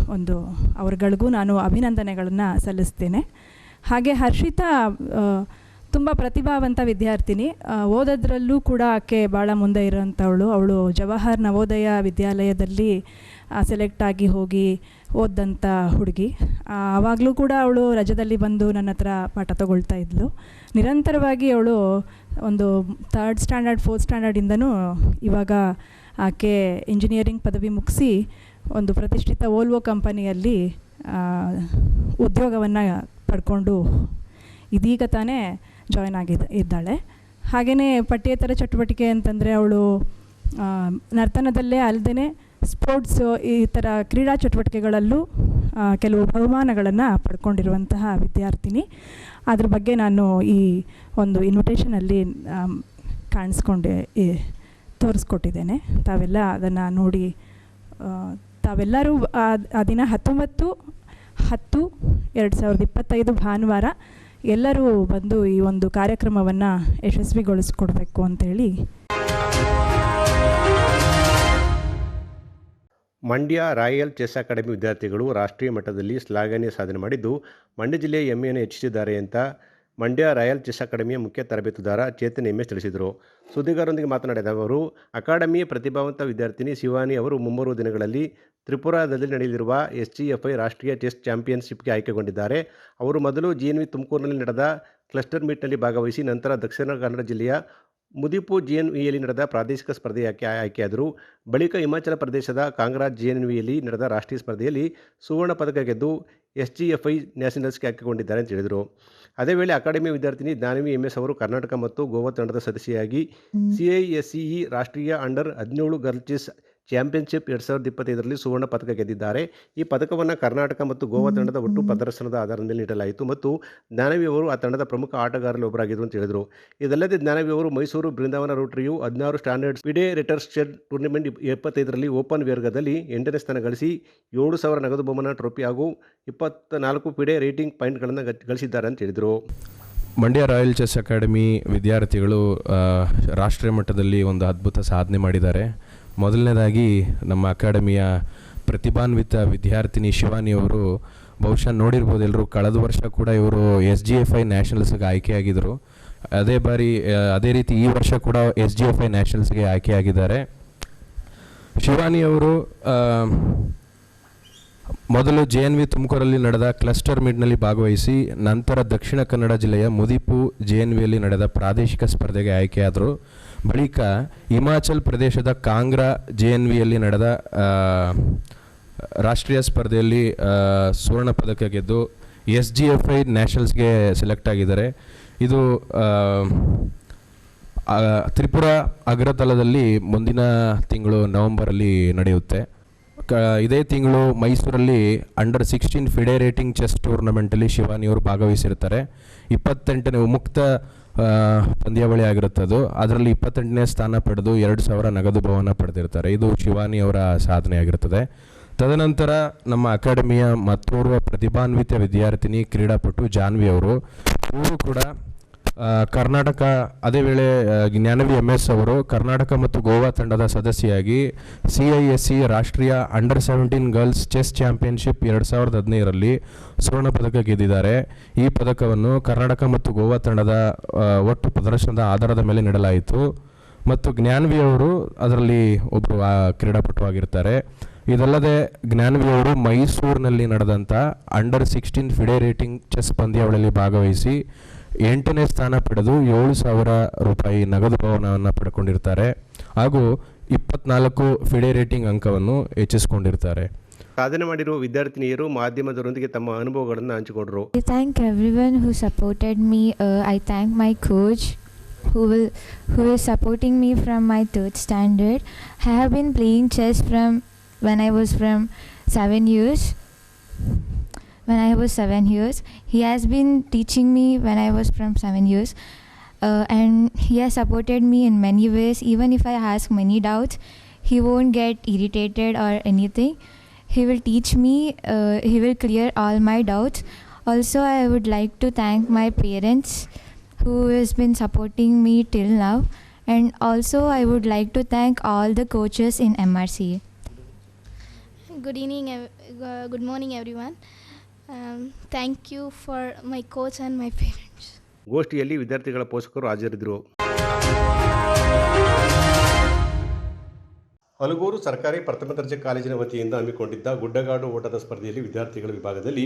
ಒಂದು ಅವ್ರಗಳಿಗೂ ನಾನು ಅಭಿನಂದನೆಗಳನ್ನು ಸಲ್ಲಿಸ್ತೇನೆ. ಹಾಗೆ ಹರ್ಷಿತಾ ತುಂಬ ಪ್ರತಿಭಾವಂತ ವಿದ್ಯಾರ್ಥಿನಿ. ಓದೋದ್ರಲ್ಲೂ ಕೂಡ ಆಕೆ ಭಾಳ ಮುಂದೆ ಇರೋಂಥವಳು ಅವಳು ಜವಾಹರ್ ನವೋದಯ ವಿದ್ಯಾಲಯದಲ್ಲಿ ಸೆಲೆಕ್ಟ್ ಆಗಿ ಹೋಗಿ ಓದಂಥ ಹುಡುಗಿ. ಆವಾಗಲೂ ಕೂಡ ಅವಳು ರಜದಲ್ಲಿ ಬಂದು ನನ್ನ ಹತ್ರ ಪಾಠ ತಗೊಳ್ತಾ ಇದ್ಲು. ನಿರಂತರವಾಗಿ ಅವಳು ಒಂದು ಥರ್ಡ್ ಸ್ಟ್ಯಾಂಡರ್ಡ್ ಫೋರ್ತ್ ಸ್ಟ್ಯಾಂಡರ್ಡಿಂದನೂ ಇವಾಗ ಆಕೆ ಇಂಜಿನಿಯರಿಂಗ್ ಪದವಿ ಮುಗಿಸಿ ಒಂದು ಪ್ರತಿಷ್ಠಿತ ಓಲ್ವೋ ಕಂಪನಿಯಲ್ಲಿ ಉದ್ಯೋಗವನ್ನು ಪಡ್ಕೊಂಡು ಇದೀಗ ತಾನೇ ಜಾಯ್ನ್ ಆಗಿದ್ದ ಇದ್ದಾಳೆ. ಹಾಗೆಯೇ ಪಠ್ಯೇತರ ಚಟುವಟಿಕೆ ಅಂತಂದರೆ ಅವಳು ನರ್ತನದಲ್ಲೇ ಅಲ್ಲದೆ ಸ್ಪೋರ್ಟ್ಸು ಈ ಥರ ಕ್ರೀಡಾ ಚಟುವಟಿಕೆಗಳಲ್ಲೂ ಕೆಲವು ಬಹುಮಾನಗಳನ್ನು ಪಡ್ಕೊಂಡಿರುವಂತಹ ವಿದ್ಯಾರ್ಥಿನಿ. ಅದ್ರ ಬಗ್ಗೆ ನಾನು ಈ ಒಂದು ಇನ್ವಿಟೇಷನಲ್ಲಿ ಕಾಣಿಸ್ಕೊಂಡೆ ತೋರಿಸ್ಕೊಟ್ಟಿದ್ದೇನೆ. ತಾವೆಲ್ಲ ಅದನ್ನು ನೋಡಿ ತಾವೆಲ್ಲರೂ ಆ ದಿನ ಹತ್ತೊಂಬತ್ತು, ಹತ್ತು, ಎರಡು ಸಾವಿರದ ಇಪ್ಪತ್ತೈದು ಭಾನುವಾರ ಎಲ್ಲರೂ ಬಂದು ಈ ಒಂದು ಕಾರ್ಯಕ್ರಮವನ್ನು ಯಶಸ್ವಿಗೊಳಿಸ್ಕೊಡ್ಬೇಕು ಅಂತೇಳಿ. ಮಂಡ್ಯ ರಾಯಲ್ ಚೆಸ್ ಅಕಾಡೆಮಿ ವಿದ್ಯಾರ್ಥಿಗಳು ರಾಷ್ಟ್ರೀಯ ಮಟ್ಟದಲ್ಲಿ ಶ್ಲಾಘನೀಯ ಸಾಧನೆ ಮಾಡಿದ್ದು, ಮಂಡ್ಯ ಜಿಲ್ಲೆಯ ಹೆಮ್ಮೆಯನ್ನು ಹೆಚ್ಚಿಸಿದ್ದಾರೆ ಅಂತ ಮಂಡ್ಯ ರಾಯಲ್ ಚೆಸ್ ಅಕಾಡೆಮಿಯ ಮುಖ್ಯ ತರಬೇತುದಾರ ಚೇತನ್ ಎಸ್ ತಿಳಿಸಿದರು. ಸುದ್ದಿಗಾರರೊಂದಿಗೆ ಮಾತನಾಡಿದ ಅವರು, ಅಕಾಡೆಮಿಯ ಪ್ರತಿಭಾವಂತ ವಿದ್ಯಾರ್ಥಿನಿ ಶಿವಾನಿ ಅವರು ಮುಂಬರುವ ದಿನಗಳಲ್ಲಿ ತ್ರಿಪುರಾದಲ್ಲಿ ನಡೆಯಲಿರುವ ಎಸ್ ಜಿ ಎಫ್ ಐ ರಾಷ್ಟ್ರೀಯ ಚೆಸ್ ಚಾಂಪಿಯನ್ಶಿಪ್ಗೆ ಆಯ್ಕೆಗೊಂಡಿದ್ದಾರೆ. ಅವರು ಮೊದಲು ಜಿ ಎನ್ ವಿ ತುಮಕೂರಿನಲ್ಲಿ ನಡೆದ ಕ್ಲಸ್ಟರ್ ಮೀಟ್ನಲ್ಲಿ ಭಾಗವಹಿಸಿ ನಂತರ ದಕ್ಷಿಣ ಕನ್ನಡ ಜಿಲ್ಲೆಯ ಮುದಿಪು ಜಿ ಎನ್ ವಿಯಲ್ಲಿ ನಡೆದ ಪ್ರಾದೇಶಿಕ ಸ್ಪರ್ಧೆಯಾಕೆ ಆಯ್ಕೆಯಾದರು. ಬಳಿಕ ಹಿಮಾಚಲ ಪ್ರದೇಶದ ಕಾಂಗ್ರಾಜ್ ಜಿ ಎನ್ ವಿಯಲ್ಲಿ ನಡೆದ ರಾಷ್ಟ್ರೀಯ ಸ್ಪರ್ಧೆಯಲ್ಲಿ ಸುವರ್ಣ ಪದಕ ಗೆದ್ದು ಎಸ್ ಜಿ ಎಫ್ ಐ ನ್ಯಾಷನಲ್ಸ್ಗೆ ಆಯ್ಕೆಗೊಂಡಿದ್ದಾರೆ ಅಂತ ಹೇಳಿದರು. ಅದೇ ವೇಳೆ ಅಕಾಡೆಮಿ ವಿದ್ಯಾರ್ಥಿನಿ ದಾನವಿ ಎಂ ಎಸ್ ಅವರು ಕರ್ನಾಟಕ ಮತ್ತು ಗೋವಾ ತಂಡದ ಸದಸ್ಯೆಯಾಗಿ C I S C E ರಾಷ್ಟ್ರೀಯ ಅಂಡರ್ ಹದಿನೇಳು ಗರ್ಲ್ ಚೆಸ್ ಚಾಂಪಿಯನ್ಶಿಪ್ ಎರಡು ಸಾವಿರದ ಇಪ್ಪತ್ತೈದರಲ್ಲಿ ಸುವರ್ಣ ಪದಕ ಗೆದ್ದಿದ್ದಾರೆ. ಈ ಪದಕವನ್ನು ಕರ್ನಾಟಕ ಮತ್ತು ಗೋವಾ ತಂಡದ ಒಟ್ಟು ಪ್ರದರ್ಶನದ ಆಧಾರದ ಮೇಲೆ ನೀಡಲಾಯಿತು ಮತ್ತು ಜ್ಞಾನವಿ ಅವರು ಆ ತಂಡದ ಪ್ರಮುಖ ಆಟಗಾರರಲ್ಲಿ ಒಬ್ಬರಾಗಿದ್ದರು ಅಂತ ಹೇಳಿದರು. ಇದಲ್ಲದೆ ಜ್ಞಾನವಿ ಅವರು ಮೈಸೂರು ಬೃಂದಾವನ ರೋಟರಿಯು ಹದಿನಾರು ಸ್ಟ್ಯಾಂಡರ್ಡ್ಸ್ ಪಿಡೇ ರಿಟರ್ಸ್ ಶೆಡ್ ಟೂರ್ನಿಮೆಂಟ್ ಎಪ್ಪತ್ತೈದರಲ್ಲಿ ಓಪನ್ ವರ್ಗದಲ್ಲಿ ಎಂಟನೇ ಸ್ಥಾನ ಗಳಿಸಿ ಏಳು ಸಾವಿರ ನಗದು ಬಹುಮಾನ ಟ್ರೋಫಿ ಹಾಗೂ ಇಪ್ಪತ್ತ ನಾಲ್ಕು ಪಿಡೆ ರೇಟಿಂಗ್ ಪಾಯಿಂಟ್ಗಳನ್ನು ಗಳಿಸಿದ್ದಾರೆ ಅಂತ ಹೇಳಿದರು. ಮಂಡ್ಯ ರಾಯಲ್ ಚೆಸ್ ಅಕಾಡೆಮಿ ವಿದ್ಯಾರ್ಥಿಗಳು ರಾಷ್ಟ್ರೀಯ ಮಟ್ಟದಲ್ಲಿ ಒಂದು ಅದ್ಭುತ ಸಾಧನೆ ಮಾಡಿದ್ದಾರೆ. ಮೊದಲನೇದಾಗಿ ನಮ್ಮ ಅಕಾಡೆಮಿಯ ಪ್ರತಿಭಾನ್ವಿತ ವಿದ್ಯಾರ್ಥಿನಿ ಶಿವಾನಿ ಅವರು ಬಹುಶಃ ನೋಡಿರ್ಬೋದು ಎಲ್ಲರೂ ಕಳೆದ ವರ್ಷ ಕೂಡ ಇವರು ಎಸ್ ಜಿ ಎಫ್ ಐ ನ್ಯಾಷನಲ್ಸ್ಗೆ ಆಯ್ಕೆಯಾಗಿದ್ದರು. ಅದೇ ಬಾರಿ ಅದೇ ರೀತಿ ಈ ವರ್ಷ ಕೂಡ ಎಸ್ ಜಿ ಎಫ್ ಐ ನ್ಯಾಷನಲ್ಸ್ಗೆ ಆಯ್ಕೆಯಾಗಿದ್ದಾರೆ. ಶಿವಾನಿ ಅವರು ಮೊದಲು ಜೆ ಎನ್ ವಿ ತುಮಕೂರಲ್ಲಿ ನಡೆದ ಕ್ಲಸ್ಟರ್ ಮೀಟ್ನಲ್ಲಿ ಭಾಗವಹಿಸಿ, ನಂತರ ದಕ್ಷಿಣ ಕನ್ನಡ ಜಿಲ್ಲೆಯ ಮುದಿಪು ಜೆ ಎನ್ ವಿಯಲ್ಲಿ ನಡೆದ ಪ್ರಾದೇಶಿಕ ಸ್ಪರ್ಧೆಗೆ ಆಯ್ಕೆಯಾದರು. ಬಳಿಕ ಹಿಮಾಚಲ್ ಪ್ರದೇಶದ ಕಾಂಗ್ರಾ ಜೆ ಎನ್ ವಿಯಲ್ಲಿ ನಡೆದ ರಾಷ್ಟ್ರೀಯ ಸ್ಪರ್ಧೆಯಲ್ಲಿ ಸುವರ್ಣ ಪದಕ ಗೆದ್ದು ಎಸ್ ಜಿ ಎಫ್ ಐ ನ್ಯಾಷನಲ್ಸ್ಗೆ ಸೆಲೆಕ್ಟ್ ಆಗಿದ್ದಾರೆ. ಇದು ತ್ರಿಪುರ ಅಗ್ರತಲದಲ್ಲಿ ಮುಂದಿನ ತಿಂಗಳು ನವೆಂಬರಲ್ಲಿ ನಡೆಯುತ್ತೆ. ಕ, ಇದೇ ತಿಂಗಳು ಮೈಸೂರಲ್ಲಿ under sixteen FIDE rating chess ಟೂರ್ನಮೆಂಟಲ್ಲಿ ಶಿವಾನಿಯವರು ಭಾಗವಹಿಸಿರ್ತಾರೆ. ಇಪ್ಪತ್ತೆಂಟನೇ ಮುಕ್ತ ಪಂದ್ಯಾವಳಿ ಅದು. ಅದರಲ್ಲಿ ಇಪ್ಪತ್ತೆಂಟನೇ ಸ್ಥಾನ ಪಡೆದು ಎರಡು ಸಾವಿರ ನಗದು ಭವನ ಪಡೆದಿರ್ತಾರೆ. ಇದು ಶಿವಾನಿ ಅವರ ಸಾಧನೆ ತದನಂತರ ನಮ್ಮ ಅಕಾಡೆಮಿಯ ಮತ್ತೋರ್ವ ಪ್ರತಿಭಾನ್ವಿತ ವಿದ್ಯಾರ್ಥಿನಿ ಕ್ರೀಡಾಪಟು ಜಾನ್ವಿ ಅವರು. ಇವರು ಕೂಡ ಕರ್ನಾಟಕ, ಅದೇ ವೇಳೆ ಜ್ಞಾನವಿ ಎಂ ಎಸ್ ಅವರು ಕರ್ನಾಟಕ ಮತ್ತು ಗೋವಾ ತಂಡದ ಸದಸ್ಯೆಯಾಗಿ ಸಿ ಐ ಎಸ್ ಸಿ ರಾಷ್ಟ್ರೀಯ under seventeen girls chess championship ಎರಡು ಸಾವಿರದ ಹದಿನೈದರಲ್ಲಿ ಸುವರ್ಣ ಪದಕ ಗೆದ್ದಿದ್ದಾರೆ. ಈ ಪದಕವನ್ನು ಕರ್ನಾಟಕ ಮತ್ತು ಗೋವಾ ತಂಡದ ಒಟ್ಟು ಪ್ರದರ್ಶನದ ಆಧಾರದ ಮೇಲೆ ನೀಡಲಾಯಿತು. ಮತ್ತು ಜ್ಞಾನವಿ ಅವರು ಅದರಲ್ಲಿ ಒಬ್ಬರು ಕ್ರೀಡಾಪಟು ಆಗಿರ್ತಾರೆ. ಇದಲ್ಲದೆ, ಜ್ಞಾನವಿ ಅವರು ಮೈಸೂರಿನಲ್ಲಿ ನಡೆದಂಥ under sixteen FIDE rating chess ಪಂದ್ಯಾವಳಿಯಲ್ಲಿ ಭಾಗವಹಿಸಿ ಎಂಟನೇ ಸ್ಥಾನ ಪಡೆದು ಏಳು ಸಾವಿರ ರೂಪಾಯಿ ನಗದು ಪವನವನ್ನು ಪಡ್ಕೊಂಡಿರ್ತಾರೆ. ಹಾಗೂ ಇಪ್ಪತ್ನಾಲ್ಕು ಫಿಡೆ ರೇಟಿಂಗ್ ಅಂಕವನ್ನು ಹೆಚ್ಚಿಸಿಕೊಂಡಿರುತ್ತಾರೆ ಆದರೆ ಮಾಡಿರುವ ವಿದ್ಯಾರ್ಥಿನಿಯರು ಮಾಧ್ಯಮದೊಂದಿಗೆ ತಮ್ಮ ಅನುಭವಗಳನ್ನು ಹಂಚಿಕೊಂಡರು. ಈ thank everyone who supported me I thank my coach who will who was supporting me from my third standard have in playing chess from when I was from seven years When I was 7 years, he has been teaching me when I was from 7 years. Uh, and he has supported me in many ways. Even if I ask many doubts, he won't get irritated or anything. He will teach me, uh, he will clear all my doubts. Also, I would like to thank my parents who has been supporting me till now. And also, I would like to thank all the coaches in MRC. Good evening, ev- uh, good morning, everyone. Um, you for my coach and my parents. ಗೋಷ್ಠಿಯಲ್ಲಿ ವಿದ್ಯಾರ್ಥಿಗಳ ಪೋಷಕರು ಹಾಜರಿದ್ದರು ಹಲಗೂರು ಸರ್ಕಾರಿ ಪ್ರಥಮ ದರ್ಜೆ ಕಾಲೇಜಿನ ವತಿಯಿಂದ ಹಮ್ಮಿಕೊಂಡಿದ್ದ ಗುಡ್ಡಗಾಡು ಓಟದ ಸ್ಪರ್ಧೆಯಲ್ಲಿ ವಿದ್ಯಾರ್ಥಿಗಳ ವಿಭಾಗದಲ್ಲಿ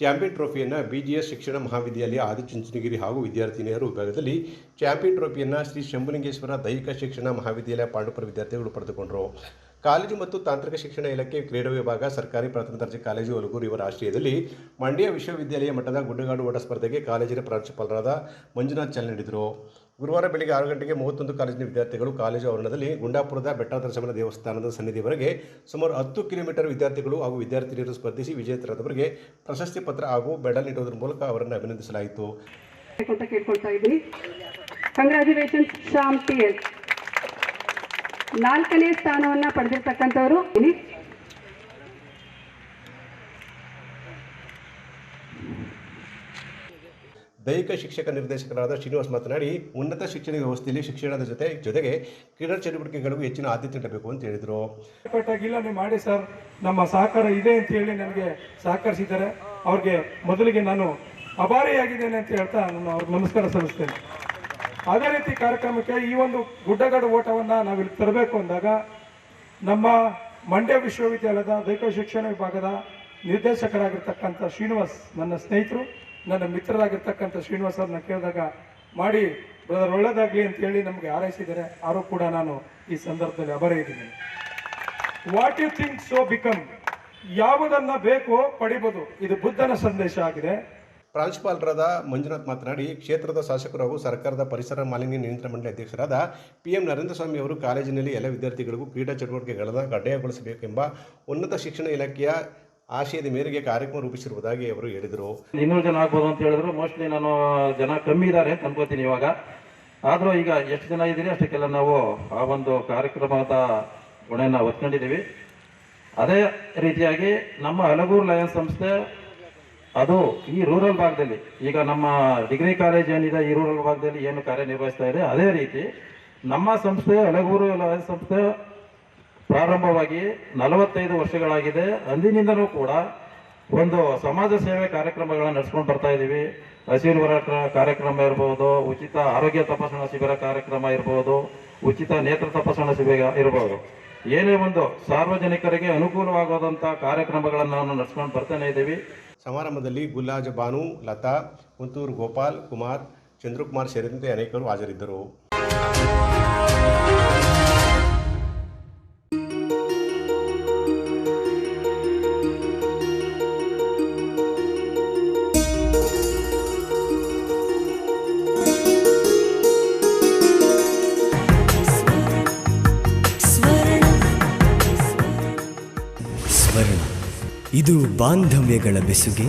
ಚಾಂಪಿಯನ್ ಟ್ರೋಫಿಯನ್ನು ಬಿಜಿಎಸ್ ಶಿಕ್ಷಣ ಮಹಾವಿದ್ಯಾಲಯ ಆದಿಚುಂಚನಗಿರಿ ಹಾಗೂ ವಿದ್ಯಾರ್ಥಿನಿಯರು ವಿಭಾಗದಲ್ಲಿ ಚಾಂಪಿಯನ್ ಟ್ರೋಫಿಯನ್ನು ಶ್ರೀ ಶಂಭುಲಿಂಗೇಶ್ವರ ದೈಹಿಕ ಶಿಕ್ಷಣ ಮಹಾವಿದ್ಯಾಲಯ ಪಾಂಡುಪುರ ವಿದ್ಯಾರ್ಥಿಗಳು ಪಡೆದುಕೊಂಡರು ಕಾಲೇಜು ಮತ್ತು ತಾಂತ್ರಿಕ ಶಿಕ್ಷಣ ಇಲಾಖೆ ಕ್ರೀಡಾ ವಿಭಾಗ, ಸರ್ಕಾರಿ ಪ್ರಥಮ ದರ್ಜೆ ಕಾಲೇಜು ಹಲಗೂರು ಇವರ ಆಶ್ರಯದಲ್ಲಿ ಮಂಡ್ಯ ವಿಶ್ವವಿದ್ಯಾಲಯ ಮಟ್ಟದ ಗುಡ್ಡಗಾಡು ಓಟ ಸ್ಪರ್ಧೆಗೆ ಕಾಲೇಜಿನ ಪ್ರಾಂಶುಪಾಲರಾದ ಮಂಜುನಾಥ್ ಚಾಲನೆ ನೀಡಿದರು. ಗುರುವಾರ ಬೆಳಗ್ಗೆ ಆರು ಗಂಟೆಗೆ ಮೂವತ್ತೊಂದು ಕಾಲೇಜಿನ ವಿದ್ಯಾರ್ಥಿಗಳು ಕಾಲೇಜು ಆವರಣದಲ್ಲಿ ಗುಂಡಾಪುರದ ಬೆಟ್ಟದರ್ಶನ ದೇವಸ್ಥಾನದ ಸನ್ನಿಧಿವರೆಗೆ ಸುಮಾರು ಹತ್ತು ಕಿಲೋಮೀಟರ್ ವಿದ್ಯಾರ್ಥಿಗಳು ಹಾಗೂ ವಿದ್ಯಾರ್ಥಿನಿಯರು ಸ್ಪರ್ಧಿಸಿ ವಿಜೇತರಾದವರಿಗೆ ಪ್ರಶಸ್ತಿ ಪತ್ರ ಹಾಗೂ ಬೆಡಲ್ ನೀಡುವುದರ ಮೂಲಕ ಅವರನ್ನು ಅಭಿನಂದಿಸಲಾಯಿತು ಅಂತ ಕೇಳ್ಕೊಳ್ತಾ ಇದ್ದೀನಿ ಕಂಗ್ರ್ಯಾಚುಲೇಷನ್ಸ್ ಶ್ಯಾಮ್ ಟಿ ಎಲ್ ನಾಲ್ಕನೇ ಸ್ಥಾನವನ್ನ ಪಡೆದಿರ್ತಕ್ಕಂಥವರು ದೈಹಿಕ ಶಿಕ್ಷಕ ನಿರ್ದೇಶಕರಾದ ಶ್ರೀನಿವಾಸ್ ಮಾತನಾಡಿ ಉನ್ನತ ಶಿಕ್ಷಣ ವ್ಯವಸ್ಥೆಯಲ್ಲಿ ಶಿಕ್ಷಣದ ಜೊತೆ ಜೊತೆಗೆ ಕ್ರೀಡಾ ಚಟುವಟಿಕೆಗಳಿಗೂ ಹೆಚ್ಚಿನ ಆದ್ಯತೆ ನೀಡಬೇಕು ಅಂತ ಹೇಳಿದರು. ನೀವು ಮಾಡಿ ಸರ್ ನಮ್ಮ ಸಹಕಾರ ಇದೆ ಅಂತ ಹೇಳಿ ನನಗೆ ಸಹಕರಿಸಿದ್ದಾರೆ. ಅವ್ರಿಗೆ ಮೊದಲಿಗೆ ನಾನು ಅಭಾರಿಯಾಗಿದ್ದೇನೆ ಅಂತ ಹೇಳ್ತಾ ನಾನು ಅವ್ರಿಗೆ ನಮಸ್ಕಾರ ಸಲ್ಲಿಸ್ತೇನೆ. ಅದೇ ರೀತಿ ಕಾರ್ಯಕ್ರಮಕ್ಕೆ ಈ ಒಂದು ಗುಡ್ಡಗಾಡು ಓಟವನ್ನು ನಾವಿಲ್ಲಿ ತರಬೇಕು ಅಂದಾಗ ನಮ್ಮ ಮಂಡ್ಯ ವಿಶ್ವವಿದ್ಯಾಲಯದ ದೈಹಿಕ ಶಿಕ್ಷಣ ವಿಭಾಗದ ನಿರ್ದೇಶಕರಾಗಿರ್ತಕ್ಕಂಥ ಶ್ರೀನಿವಾಸ್ ನನ್ನ ಸ್ನೇಹಿತರು, ನನ್ನ ಮಿತ್ರರಾಗಿರ್ತಕ್ಕಂಥ ಶ್ರೀನಿವಾಸ್ ಅವ್ರನ್ನ ಕೇಳಿದಾಗ ಮಾಡಿ, ಬ್ರದರ್, ಒಳ್ಳೇದಾಗಲಿ ಅಂತ ಹೇಳಿ ನಮಗೆ ಹಾರೈಸಿದ್ದಾರೆ ಅವರು ಕೂಡ ನಾನು ಈ ಸಂದರ್ಭದಲ್ಲಿ ಅಭರ ಇದ್ದೀನಿ what you think so become ಯಾವುದನ್ನ ಬೇಕೋ ಪಡಿಬೋದು. ಇದು ಬುದ್ಧನ ಸಂದೇಶ ಆಗಿದೆ. ಪ್ರಾಂಶುಪಾಲರಾದ ಮಂಜುನಾಥ್ ಮಾತನಾಡಿ, ಕ್ಷೇತ್ರದ ಶಾಸಕರು ಹಾಗೂ ಸರ್ಕಾರದ ಪರಿಸರ ಮಾಲಿನ್ಯ ನಿಯಂತ್ರಣ ಮಂಡಳಿ ಅಧ್ಯಕ್ಷರಾದ ಪಿ ಎಂ ನರೇಂದ್ರ ಸ್ವಾಮಿ ಅವರು ಕಾಲೇಜಿನಲ್ಲಿ ಎಲ್ಲ ವಿದ್ಯಾರ್ಥಿಗಳಿಗೂ ಕ್ರೀಡಾ ಚಟುವಟಿಕೆಗಳನ್ನು ಕಡ್ಡಾಯಗೊಳಿಸಬೇಕೆಂಬ ಉನ್ನತ ಶಿಕ್ಷಣ ಇಲಾಖೆಯ ಆಶಯದ ಮೇರೆಗೆ ಕಾರ್ಯಕ್ರಮ ರೂಪಿಸಿರುವುದಾಗಿ ಅವರು ಹೇಳಿದರು. ಇನ್ನೂರು ಜನ ಆಗ್ಬೋದು ಅಂತ ಹೇಳಿದ್ರು. ಮೋಸ್ಟ್ಲಿ ನಾನು ಜನ ಕಮ್ಮಿ ಇದ್ದಾರೆ ಅಂತ ಅನ್ಕೋತೀನಿ ಇವಾಗ. ಆದರೂ ಈಗ ಎಷ್ಟು ಜನ ಇದ್ದೀರಿ, ಅಷ್ಟಕ್ಕೆಲ್ಲ ನಾವು ಆ ಒಂದು ಕಾರ್ಯಕ್ರಮದ ಹೊಣೆಯನ್ನು ಹೊತ್ಕೊಂಡಿದ್ದೀವಿ. ಅದೇ ರೀತಿಯಾಗಿ ನಮ್ಮ ಹಲಗೂರು ಲಯನ್ಸ್ ಸಂಸ್ಥೆ ಅದು ಈ ರೂರಲ್ ಭಾಗದಲ್ಲಿ, ಈಗ ನಮ್ಮ ಡಿಗ್ರಿ ಕಾಲೇಜ್ ಏನಿದೆ ಈ ರೂರಲ್ ಭಾಗದಲ್ಲಿ ಏನು ಕಾರ್ಯನಿರ್ವಹಿಸ್ತಾ ಇದೆ, ಅದೇ ರೀತಿ ನಮ್ಮ ಸಂಸ್ಥೆ ಹಳಗೂರು ಸಂಸ್ಥೆ ಪ್ರಾರಂಭವಾಗಿ ನಲವತ್ತೈದು ವರ್ಷಗಳಾಗಿದೆ. ಅಂದಿನಿಂದನೂ ಕೂಡ ಒಂದು ಸಮಾಜ ಸೇವೆ ಕಾರ್ಯಕ್ರಮಗಳನ್ನು ನಡೆಸ್ಕೊಂಡು ಬರ್ತಾ ಇದ್ದೀವಿ ಹಸಿರು ಹೋರಾಟ ಕಾರ್ಯಕ್ರಮ ಇರ್ಬೋದು, ಉಚಿತ ಆರೋಗ್ಯ ತಪಾಸಣಾ ಶಿಬಿರ ಕಾರ್ಯಕ್ರಮ ಇರ್ಬೋದು, ಉಚಿತ ನೇತ್ರ ತಪಾಸಣಾ ಶಿಬಿರ ಇರ್ಬೋದು. ಏನೇ ಒಂದು ಸಾರ್ವಜನಿಕರಿಗೆ ಅನುಕೂಲವಾಗೋದಂಥ ಕಾರ್ಯಕ್ರಮಗಳನ್ನು ನಾವು ನಡೆಸ್ಕೊಂಡು ಬರ್ತಾನೆ ಇದ್ದೀವಿ ಸಮಾರಂಭದಲ್ಲಿ ಗುಲ್ಲಾಜ್ ಬಾನು ಲತಾ ಕುಂತೂರು ಗೋಪಾಲ್ ಕುಮಾರ್ ಚಂದ್ರಕುಮಾರ್ ಸೇರಿದಂತೆ ಅನೇಕರು ಹಾಜರಿದ್ದರು. ಬಾಂಧವ್ಯಗಳ ಬೆಸುಗೆ